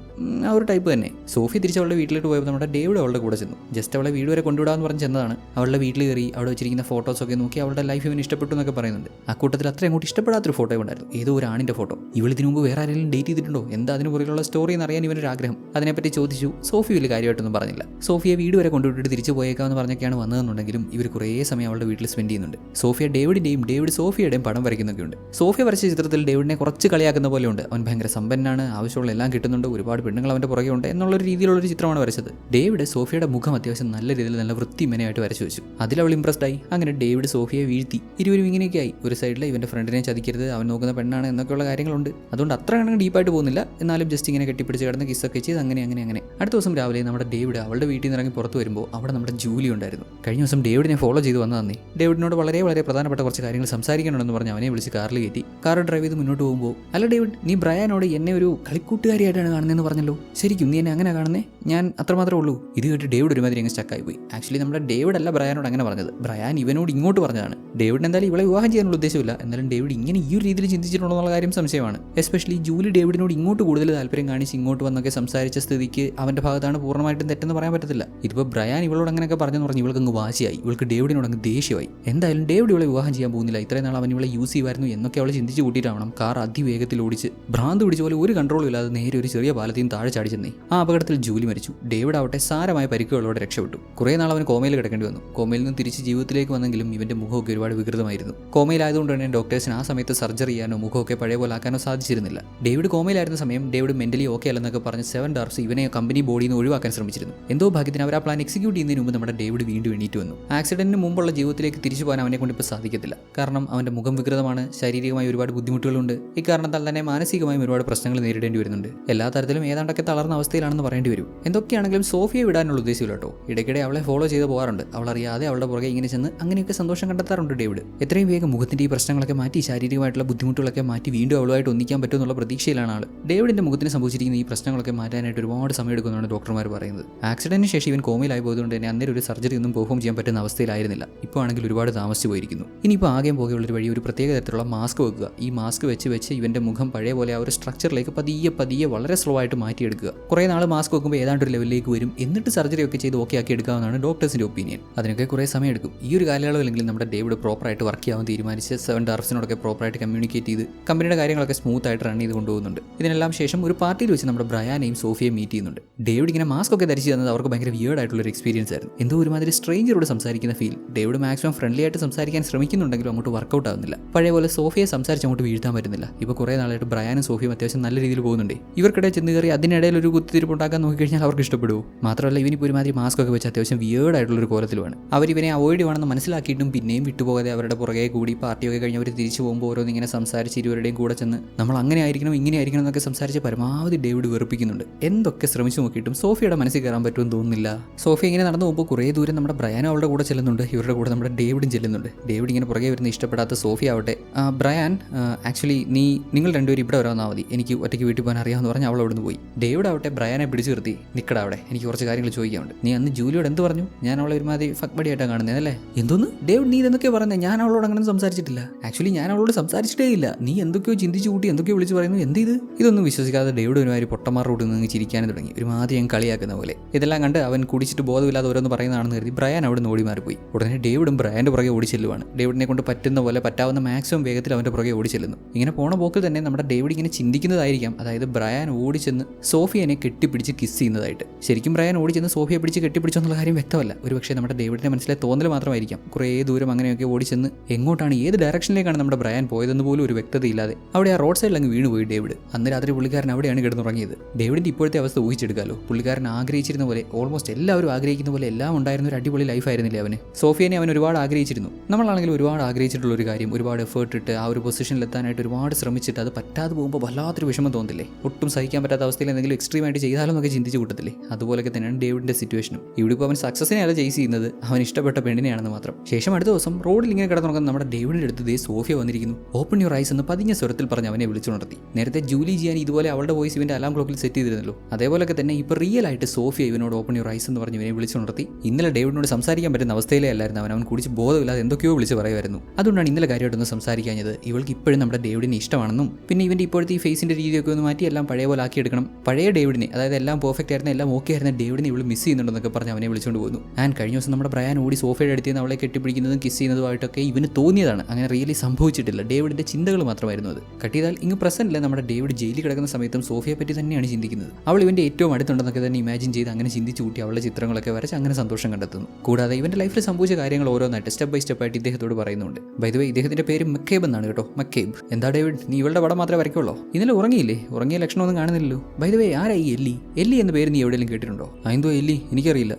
ആ ഒരു ടൈപ്പ് തന്നെ. സോഫി തിരിച്ച് അവളുടെ വീട്ടിലോട്ട് പോയപ്പോൾ നമ്മുടെ ഡേവിഡ് അവളുടെ കൂടെ ചെന്നു. ജസ്റ്റ് അവളെ വീട് വരെ കൊണ്ടുവിടാന്ന് പറഞ്ഞ് ചെന്നതാണ്. അവളുടെ വീട്ടിൽ കയറി അവിടെ വെച്ചിരിക്കുന്ന ഫോട്ടോസ് ഒക്കെ നോക്കി അവളുടെ ലൈഫ് ഇവന് ഇഷ്ടപ്പെട്ടു. എന്നൊക്കെ പറയുന്നുണ്ട്. ആ കൂട്ടത്തിൽ അത്ര അങ്ങോട്ട് ഇഷ്ടപ്പെടാത്തൊരു ഫോട്ടോ ഉണ്ടായിരുന്നു ഏതോ ഒരു ആണിന്റെ ഫോട്ടോ. ഇവൾ ഇതിനു മുമ്പ് വേറെ ആരെങ്കിലും ഡേറ്റ് ചെയ്തിട്ടുണ്ടോ? എന്താ അതിന് പുറകിലുള്ള സ്റ്റോറി എന്ന് അറിയാൻ ഇവനൊരു ആഗ്രഹം? അതിനെപ്പറ്റി ചോദിച്ചു. സോഫി വലിയ കാര്യമായിട്ടൊന്നും പറഞ്ഞില്ല. സോഫിയെ വീട് വരെ കൊണ്ടുവിട്ടിട്ട് തിരിച്ചു പോയേക്കാമെന്ന് പറഞ്ഞൊക്കെയാണ് വന്നതെന്നുണ്ടെങ്കിലും ഇവർ കുറേ സമയം അവളുടെ വീട്ടിൽ സ്പെൻഡ് ചെയ്യുന്നുണ്ട്. സോഫിയ ഡേവിഡിന്റെയും ഡേവിഡ് സോഫിയുടെയും പടം വരയ്ക്കുന്നൊക്കെയുണ്ട്. സോഫിയ വരച്ച ചിത്രത്തിൽ ഡേവിഡിനെ കുറച്ച് കളിയാക്കുന്ന പോലെയുണ്ട്. അവൻ ഭയങ്കര സമ്പന്നനാണ് ആവശ്യമുള്ള എല്ലാം കിട്ടുന്നുണ്ട് ഒരുപാട് പെണ്ണുങ്ങൾ അവന്റെ പുറകെ ഉണ്ട് എന്നുള്ളൊരു രീതിയിലുള്ളൊരു ചിത്രമാണ് വരച്ചത്. ഡേവിഡ് സോഫിയുടെ മുഖം അത്യാവശ്യം നല്ല രീതിയിൽ നല്ല വൃത്തിമനയായിട്ട് വരച്ചു വെച്ചു. അതിൽ അവൾ ഇംപ്രസ്ഡ് ആയി. അങ്ങനെ ഡേവിഡ് സോഫിയെ വീഴ്ത്തി. ഇരുവരും ആയി ഒരു സൈഡിൽ ഇവന്റെ ഫ്രണ്ടിനെ ചതിക്കരുത് അവൻ നോക്കുന്ന പെണ്ണാണ് എന്നൊക്കെയുള്ള കാര്യങ്ങളുണ്ട്. അതുകൊണ്ട് അത്ര കണക്ക് ഡീപ്പായിട്ട് പോകുന്നില്ല. എന്നാലും ജസ്റ്റ് ഇങ്ങനെ കെട്ടിപ്പിടിച്ച് കിടന്ന് കിസ്സൊക്കെ ചെയ്ത് അങ്ങനെ അങ്ങനെ അങ്ങനെ. അടുത്ത ദിവസം രാവിലെ നമ്മുടെ ഡേവിഡ് അവളുടെ വീട്ടിൽ നിന്ന് ഇറങ്ങി പുറത്ത് വരുമ്പോൾ അവിടെ നമ്മുടെ ജൂലി ഉണ്ടായിരുന്നു. കഴിഞ്ഞ ദിവസം ഡേവിഡിനെ ഫോളോ ചെയ്ത് വന്നതന്നേ ഡേവിഡിനോട് വളരെ വളരെ പ്രധാനപ്പെട്ട കുറച്ച് കാര്യങ്ങൾ സംസാരിക്കണമെന്ന് പറഞ്ഞ് അവനെ വിളിച്ച് കാറിൽ കയറ്റി. കാർ ഡ്രൈവ് ചെയ്ത് മുന്നോട്ട് പോകുമ്പോൾ അല്ല ഡേവിഡ് നീ ബ്രയാനോട് എന്നെ ഒരു കളിക്കൂട്ടുകാരിയായിട്ടാണ് കാണുന്നതെന്ന് പറഞ്ഞല്ലോ. ശരിക്കും നീ എന്നെ അങ്ങനെ കാണുന്നേ? ഞാൻ അത്രമാത്രമേ ഉള്ളൂ. ഇത് കേട്ട് ഡേവിഡ് ഒരുമാതിരി അങ്ങ് സ്റ്റക്കായി പോയി. ആക്ച്വലി നമ്മുടെ ഡേവിഡ് അല്ല ബ്രയാനോട് അങ്ങനെ പറഞ്ഞത്. ബ്രയാൻ ഇവനോട് ഇങ്ങോട്ട് പറഞ്ഞതാണ്. ഡേവിഡ് എന്തായാലും ഇവളെ വിവാഹം ചെയ്യാനുള്ള ഉദ്ദേശമില്ല. എന്നാലും ഡേവിഡ് ഇങ്ങനെ ഈ ഒരു രീതിയിൽ ചിന്തിച്ചിട്ടുണ്ടോ എന്നുള്ള കാര്യം സംശയമാണ്. എസ്പെഷ്യലി ജൂലി ഡേവിഡിനോട് ഇങ്ങോട്ട് കൂടുതൽ താല്പര്യം കാണിച്ച് ഇങ്ങോട്ട് വന്നൊക്കെ സംസാരിച്ച സ്ഥിതിക്ക് അവന്റെ ഭാഗത്താണ് പൂർണമായിട്ടും തെറ്റെന്ന് പറയാൻ പറ്റത്തില്ല. ഇതിപ്പോൾ ബ്രയാൻ ഇവളോട് അങ്ങനെയൊക്കെ പറഞ്ഞെന്ന് പറഞ്ഞ് ഇവൾക്ക് അങ്ങ് വാശിയായി. ഇവൾക്ക് ഡേവിഡിനോട് അങ്ങ് ദേഷ്യമായി. എന്തായാലും ഡേവിഡ് ഇവളെ വിവാഹം ചെയ്യാൻ പോകുന്നില്ല. ഇത്രയും നാൾ അവൻ ഇവളെ യൂസ് ചെയ്യുമായിരുന്നു എന്നൊക്കെ അവൾ ചിന്തിച്ച് കൂട്ടിയിട്ടാവണം. കാർ അതിവേഗത്തിൽ ഓടിച്ച് ഭ്രാന്ത് പിടിച്ച പോലെ ഒരു കൺട്രോളും ഇല്ലാതെ നേരെ ഒരു ചെറിയ പാലത്തിൽ താഴെ ചാടി ചെന്നേ. ആ അപകടത്തിൽ ജൂലി മരിച്ചു. ഡേവിഡ് ആവട്ടെ സാരമായ പരിക്കുകളോടെ രക്ഷപ്പെട്ടു. കുറേ നാൾ അവൻ കോമയിൽ കിടക്കേണ്ടി വന്നു. കോമയിൽ നിന്ന് തിരിച്ച് ജീവിതത്തിലേക്ക് വന്നെങ്കിലും ഇവന്റെ മുഖമൊക്കെ ഒരുപാട് വികൃതമായിരുന്നു. കോമയിലായതുകൊണ്ട് തന്നെ ഡോക്ടേഴ്സിന് ആ സമയത്ത് സർജറി ചെയ്യാനോ മുഖമൊക്കെ പഴയ പോലെ ആക്കാനോ സാധിച്ചിരുന്നില്ല. ഡേവിഡ് കോമയിലായിരുന്ന സമയം ഡേവിഡ് മെന്റലി ഓക്കെ അല്ലെന്നൊക്കെ പറഞ്ഞ് സെവൻ ഡാർസ് ഇവനെ കമ്പനി ബോഡിയിൽ നിന്ന് ഒഴിവാക്കാൻ ശ്രമിച്ചിരുന്നു. എന്തോ ഭാഗ്യത്തിന് അവർ ആ പ്ലാൻ എക്സിക്യൂട്ട് ചെയ്യുന്നതിന് മുമ്പ് നമ്മുടെ ഡേവിഡ് വീണ്ടും എണീറ്റ് വന്നു. ആക്സിഡന്റിന് മുമ്പുള്ള ജീവിതത്തിലേക്ക് തിരിച്ചു പോകാൻ അവനെ കൊണ്ട് ഇപ്പോൾ സാധിക്കത്തില്ല. കാരണം അവന്റെ മുഖം വികൃതമാണ് ശാരീരികമായി ഒരുപാട് ബുദ്ധിമുട്ടുകളുണ്ട്. ഇക്കാരണത്താൽ തന്നെ മാനസികമായും ഒരുപാട് പ്രശ്നങ്ങൾ നേരിടേണ്ടി വരുന്നുണ്ട്. എല്ലാ തരത്തിലും ഏതാണ്ടൊക്കെ തളർന്ന അവസ്ഥയിലാണെന്ന് പറയേണ്ടി വരും. എന്തൊക്കെയാണെങ്കിലും സോഫിയെ വിടാനുള്ള ഉദ്ദേശമില്ല കേട്ടോ. ഇടയ്ക്കിടെ അവളെ ഫോളോ ചെയ്ത് പോകാറുണ്ട്. അവൾ അറിയാതെ അവളുടെ പുറകെ ഇങ്ങനെ ചെന്ന് അങ്ങനെയൊക്കെ സന്തോഷം കണ്ടെത്താറുണ്ട് ഡേവിഡ്. എത്രയും വേഗം മുഖത്തിന്റെ ഈ പ്രശ്നങ്ങളൊക്കെ മാറ്റി ശാരീരികമായിട്ടുള്ള ബുദ്ധിമുട്ടുകളൊക്കെ മാറ്റി വീണ്ടും അവളുമായിട്ട് ഒന്നിക്കാൻ പറ്റുമെന്നുള്ള പ്രതീക്ഷയിലാണ് ആൾ ഡേവിഡിന്റെ മുഖത്തിന് സംഭവിച്ചിരിക്കുന്ന ഈ പ്രശ്നങ്ങളൊക്കെ മാറ്റാനായിട്ട് ഒരുപാട് സമയം എടുക്കുമെന്നാണ് ഡോക്ടർമാർ പറയുന്നത്. ആക്സിഡന്റിന് ശേഷം ഇവൻ കോമയിലായി പോയതുകൊണ്ട് തന്നെ അന്നേരം ഒരു സർജറി ഒന്നും പെർഫോം ചെയ്യാൻ പറ്റുന്ന അവസ്ഥയിലായിരുന്നില്ല. ഇപ്പോൾ ആണെങ്കിൽ ഒരുപാട് താമസിച്ചു പോയിരിക്കുന്നു. ഇനിയിപ്പോൾ ആകെ പോകുള്ളൊരു വഴി ഒരു പ്രത്യേക തരത്തിലുള്ള മാസ്ക് വെക്കുക. ഈ മാസ്ക് വെച്ച് വെച്ച് ഇവന്റെ മുഖം പഴയ പോലെ ആ ഒരു സ്ട്രക്ചറിലേക്ക് പതിയെ പതിയെ വളരെ സ്ലോ ആയിട്ട് മാറ്റിയെടുക്കുക. കുറേ നാൾ മാസ്ക് വെക്കുമ്പോൾ ഏതാണ്ട് ഒരു ലെവലിലേക്ക് വരും. എന്നിട്ട് സർജറി ഒക്കെ ചെയ്ത് ഓക്കെ ആക്കി എടുക്കാവുന്നതാണ് ഡോക്ടേഴ്സിന്റെ ഒപ്പീനിയൻ. അതിനൊക്കെ കുറേ സമയം എടുക്കും ഈ ഒരു കാലയളവിലെങ്കിലും നമ്മുടെ ഡേവിഡ് പ്രോപ്പറായിട്ട് വർക്ക് ചെയ്യാൻ തീരുമാനിച്ച് സെവൻ ഡാർഫ്സിനോടൊക്കെ പ്രോപ്പറായിട്ട് കമ്മ്യൂണിക്കേറ്റ് ചെയ്ത് കമ്പനിയുടെ കാര്യങ്ങളൊക്കെ സ്മൂത്ത് ആയിട്ട് റൺ ചെയ്ത് കൊണ്ടുപോകുന്നുണ്ട്. ഇതിനെല്ലാം ശേഷം ഒരു പാർട്ടിയിൽ വെച്ച് നമ്മുടെ ബ്രയാനെയും സോഫിയെ മീറ്റ് ചെയ്യുന്നുണ്ട്. ഡേവിഡ് ഇങ്ങനെ മാസ്ക് ഒക്കെ ധരിച്ച് തന്നത് അവർക്ക് ഭയങ്കര വിയേർഡ് ആയിട്ടുള്ള ഒരു എക്സ്പീരിയൻസ് ആയിരുന്നു. എന്തോ ഒരുമാതിരി സ്ട്രേഞ്ചറോട് സംസാരിക്കുന്ന ഫീൽ ഡേവിഡ് മാക്സിമം ഫ്രണ്ട്ലി ആയിട്ട് സംസാരിക്കാൻ ശ്രമിക്കുന്നുണ്ടെങ്കിലും അങ്ങോട്ട് വർക്കൗട്ട് ആവുന്നില്ല. പഴയ പോലെ സോഫിയെ സംസാരിച്ച് അങ്ങോട്ട് വീഴ്ത്താൻ പറ്റുന്നില്ല. ഇപ്പോൾ കുറേ നാളായിട്ട് ബ്രയാനും സോഫിയും അത്യാവശ്യം നല്ല രീതിയിൽ പോകുന്നുണ്ട്. ഇവർക്കിടെ ചെന്ന് കയറി അതിനിടയിൽ ഒരു കുത്തിരിപ്പ് ഉണ്ടാക്കാൻ നോക്കിക്കഴിഞ്ഞാൽ അവർക്ക് ഇഷ്ടപ്പെടുമോ മാത്രമല്ല ഇവനിപ്പോൾ ഒരുമാതിരി മാസ്ക് ഒക്കെ വെച്ച് അത്യാവശ്യം വിയേർഡ് ആയിട്ടുള്ള ഒരു കോലത്തിലുമാണ്. അവർ ഇവനെ അവോയ്ഡ് ചെയ്യണമെന്ന് മനസ്സിലാക്കിയിട്ടും പിന്നെയും വിട്ടുപോകാതെ അവരുടെ പുറകെ കൂടി പാർട്ടിയൊക്കെ കഴിഞ്ഞ് അവർ തിരിച്ചു പോകുമ്പോൾ ഓരോന്ന് ഇങ്ങനെ സംസാരിച്ച് ഇരുവരുടെയും കൂടെ ചെന്ന് നമ്മൾ അങ്ങനെ ആയിരിക്കണം ഇങ്ങനെ ആയിരിക്കണം എന്നൊക്കെ സംസാരിച്ച് പരമാവധി ഡേവിഡ് വെറുപ്പിക്കുന്നുണ്ട്. എന്തൊക്കെ ശ്രമിച്ചു നോക്കിയിട്ടും സോഫിയുടെ മനസ്സിൽ കയറാൻ പറ്റുമെന്ന് തോന്നുന്നില്ല. സോഫി ഇങ്ങനെ നടന്നു പോകുമ്പോൾ കുറേ ദൂരം നമ്മുടെ ബ്രയാനും അവളുടെ കൂടെ ചെല്ലുന്നുണ്ട് ഇവരുടെ കൂടെ നമ്മുടെ ഡേവിഡും ചെല്ലുന്നുണ്ട്. ഡേവിഡ് ഇങ്ങനെ പുറകെ വരുന്ന ഇഷ്ടപ്പെടാത്ത സോഫി ആവട്ടെ. "ആ, ബ്രയാൻ ആക്ച്വലി നീ നിങ്ങൾ രണ്ടുപേരും ഇവിടെ വരാമെന്നാൽ മതി. എനിക്ക് ഒറ്റയ്ക്ക് വീട്ടിൽ പോകാൻ അറിയാമെന്ന് പറഞ്ഞ് അവൾ അവിടെ നിന്ന് പോയി. ഡേവിഡ് ആവട്ടെ ബ്രയാനെ പിടിച്ചു നിർത്തി. നിൽക്കട അവിടെ എനിക്ക് കുറച്ച് കാര്യങ്ങൾ ചോദിക്കാനുണ്ട്. നീ അന്ന് ജൂലിയോട് എന്ത് പറഞ്ഞു? ഞാൻ അവളെ ഒരുമാതിരി ഫക്ക് ബഡിയായിട്ടാണ് കാണുന്നത് അല്ലേ എന്തോന്ന്? ഡേവിഡ് നീ ഇതെന്നൊക്കെ പറഞ്ഞത് ഞാൻ അവളോട് അങ്ങനെ സംസാരിച്ചിട്ടില്ല. ആക്ച്വലി ഞാൻ അവളോട് സംസാരിച്ചിട്ടേ ഇല്ല. നീ എന്തൊക്കെയോ ചിന്തിച്ചു കൂട്ടി എന്തൊക്കെയോ വിളിച്ച് പറയുന്നു. എന്ത് ഇത്? ഇതൊന്നും വിശ്വസിക്കാതെ ഡേവിഡ് ഒരുമാതിരി പൊട്ടന്മാരോട് നിന്ന് ചിരിക്കാനും തുടങ്ങി. ഒരുമാതിരി ഞാൻ കളിയാക്കുന്ന പോലെ. ഇതെല്ലാം കണ്ട് അവൻ കുടിച്ചിട്ട് ബോധമില്ലാതെ ഓരോന്ന് പറയുന്നതാണെന്ന് കരുതി ബ്രയാൻ അവിടെ നിന്ന് ഓടി മാറിപ്പോയി ഉടനെ ഡേവിഡും ബ്രയാന്റെ പുറകെ ഓടി ചെല്ലുവാണ് ഡേവിഡിനെ കൊണ്ട് പറ്റുന്ന പോലെ പറ്റാവുന്ന മാക്സിമം വേഗത്തിൽ അവന്റെ പുറകെ ഓടി ചെല്ലുന്നു ഇങ്ങനെ പോണ പോക്കിൽ തന്നെ നമ്മുടെ ഡേവിഡ് ഇങ്ങനെ ചിന്തിക്കുന്നതായിരിക്കാം. അതായത് ബ്രയാൻ ഓടിച്ചെന്ന് സോഫിയനെ കെട്ടിപ്പിടിച്ച് കിസ് ചെയ്യുന്നതായിട്ട്. ശരിക്കും ബ്രയാൻ ഓടിച്ചെന്ന് സോഫിയെ പിടിച്ച് കെട്ടിപ്പിടിച്ചോ എന്നുള്ള കാര്യം വ്യക്തമല്ല. ഒരുപക്ഷെ നമ്മുടെ ഡേവിഡിന്റെ മനസ്സിലെ തോന്നൽ മാത്രമായിരിക്കാം. കുറേ ദൂരം അങ്ങനെയൊക്കെ ഓടിച്ചെന്ന് എങ്ങോട്ടാണ് ഏത് ഡയറക്ഷനിലേക്കാണ് നമ്മുടെ ബ്രയാൻ പോയതെന്ന് പോലും ഒരു വ്യക്തതയില്ലാതെ. അവിടെ ആ റോഡ് സൈഡിൽ അങ്ങ് വീണുപോയി ഡേവിഡ്. അന്ന് രാത്രി പുള്ളിക്കാരൻ അവിടെയാണ് കിടന്നുറങ്ങിയത്. ഡേവിഡിന്റെ ഇപ്പോഴത്തെ അവസ്ഥ ഊഹിച്ചെടുക്കാലോ. പുള്ളിക്കാരൻ ആഗ്രഹിച്ചിരുന്ന പോലെ ഓൾമോസ്റ്റ് എല്ലാവരും ആഗ്രഹിക്കുന്ന പോലെ എല്ലാം ഉണ്ടായിരുന്ന ഒരു അടിപൊളി ലൈഫായിരുന്നില്ലേ അവന്. സോഫിയനെ അവൻ ഒരുപാട് ആഗ്രഹിച്ചിരുന്നു. നമ്മളാണെങ്കിൽ ഒരുപാട് ആഗ്രഹിച്ചിട്ടുള്ള ഒരു കാര്യം ഒരുപാട് എഫേർട്ട് ഇട്ട് ആ ഒരു പൊസിഷനിൽ എത്താനായിട്ട് ഒരുപാട് ശ്രമിച്ചിട്ട് അത് പറ്റാതെ പോകുമ്പോൾ വല്ലാത്തൊരു വിഷമം തോന്നില്ലേ? ഒട്ടും സഹിക്കാൻ പറ്റാത്ത അവസ്ഥയിൽ എന്തെങ്കിലും എക്സ്ട്രീം ആയിട്ട് ചെയ്താലോ എന്നൊക്കെ ചിന്തിച്ച് കൂട്ടത്തില്ലേ? അതുപോലെ തന്നെയാണ് ഡേവിഡിന്റെ സിറ്റുവേഷനും ഇവിടെ ഇപ്പോൾ അവൻ സക്സസിനെ അല്ല ചേസ് ചെയ്യുന്നത്. അവൻ ഇഷ്ടപ്പെട്ട പെണ്ണിനെയാണെന്ന് മാത്രം. ശേഷം അടുത്ത ദിവസം റോഡിൽ ഇങ്ങനെ കിടന്നുറങ്ങുന്ന നമ്മുടെ ഡേവിഡിന്റെ അടുത്ത് ദേ സോഫിയ വന്നിരിക്കുന്നു. ഓപ്പൺ യുവർ ഐസ് എന്ന് പതിഞ്ഞ സ്വരത്തിൽ പറഞ്ഞ് അവനെ വിളിച്ചുണർത്തി. നേരത്തെ ജൂലി ചെയ്യാൻ ഇതുപോലെ അവളുടെ വോയിസ് ഇവന്റെ അലാം ക്ലോക്കിൽ സെറ്റ് ചെയ്തിരുന്നല്ലോ. അതേപോലെയൊക്കെ തന്നെ ഇപ്പോൾ റിയൽ ആയിട്ട് സോഫിയ ഇവനോട് ഓപ്പൺ യുവർ ഐസ് എന്ന് പറഞ്ഞ് ഇവനെ വിളിച്ചുണർത്തി. ഇന്നലെ ഡേവിഡിനോട് സംസാരിക്കാൻ പറ്റുന്ന അവസ്ഥയിലേ അല്ലായിരുന്നു അവൻ. അവൻ കുടിച്ച് ബോധമില്ലാതെ എന്തൊക്കെയോ വിളിച്ച് പറയുമായിരുന്നു. അതുകൊണ്ടാണ് ഇന്നലെ കാര്യമായിട്ടൊന്ന് സംസാരിക്കാഞ്ഞത്. ഇവൾക്ക് ഇപ്പോഴും നമ്മുടെ ഡേവിഡിനെ ഇഷ്ടമാണെന്നും പിന്നെ ഇവന്റെ ഇപ്പോഴത്തെ ഈ ഫേസിന്റെ രീതിയൊക്കെ ഒന്ന് മാറ്റി എല്ലാം പഴയ പോലെ ആക്കിയെടുക്കണം പഴയ ഡേവിഡിനെ അതായത് എല്ലാം പെർഫെക്റ്റ് ആയിരുന്നു എല്ലാം ഓക്കെ ആയിരുന്ന ഡേവിഡിനെ ഇവൾ മിസ് ചെയ്യുന്നുണ്ടെന്നൊക്കെ പറഞ്ഞ് അവനെ വിളിച്ചുകൊണ്ട് പോകുന്നു ആൻഡ് കഴിഞ്ഞ ദിവസം നമ്മുടെ ബ്രയാൻ ഓടി സോഫയുടെ അടുത്ത് നിന്ന് അവളെ കെട്ടിപ്പിടിക്കുന്നതും കിസ് ചെയ്യുന്നതുമായിട്ടൊക്കെ ഇവന് തോന്നിയതാണ്. അങ്ങനെ റിയലി സംഭവിച്ചിട്ടില്ല. ഡേവിഡിന്റെ ചിന്തകൾ മാത്രമായിരുന്നു അത്. കട്ടിയതാൽ ഇങ്ങ് പ്രസന്റില്ല. നമ്മുടെ ഡേവിഡ് ജയിലിൽ കിടക്കുന്ന സമയത്തും സോഫിയെ പറ്റി തന്നെയാണ് ചിന്തിക്കുന്നത്. അവൾ ഇവന്റെ ഏറ്റവും അടുത്തുണ്ടെന്നൊക്കെ തന്നെ ഇമാജിൻ ചെയ്ത് അങ്ങനെ ചിന്തിച്ചു കൂട്ടി അവളുടെ ചിത്രങ്ങളൊക്കെ വരച്ച് അങ്ങനെ സന്തോഷം കണ്ടെത്തുന്നു. കൂടാതെ ഇവന്റെ ലൈഫിൽ സംഭവിച്ച കാര്യങ്ങൾ ഓരോന്നായിട്ട് സ്റ്റെപ്പ് ബൈ സ്റ്റെപ്പ് ആയിട്ട് ഇദ്ദേഹത്തോട് പറയുന്നുണ്ട്. ബൈ ദ വേ ഇദ്ദേഹത്തിന്റെ പേര് മക്കേബ് എന്നാണ് കേട്ടോ. മക്കേബ്. എന്താ ഡേവിഡ്? നീ ഇവളുടെ പടം മാത്രമേ വരയ്ക്കുള്ളൂ? ഇന്നലെ ഉറങ്ങിയില്ലേ? ഉറങ്ങിയ ലക്ഷണമൊന്നും കാണുന്നില്ലല്ലോ. ബൈ ദ വേ ആരാ ഈ എല്ലി? എല്ലി എന്ന പേര് നീ എവിടെയെങ്കിലും കേട്ടിട്ടുണ്ടോ? എന്തോ എല്ലി? എനിക്കറിയില്ല.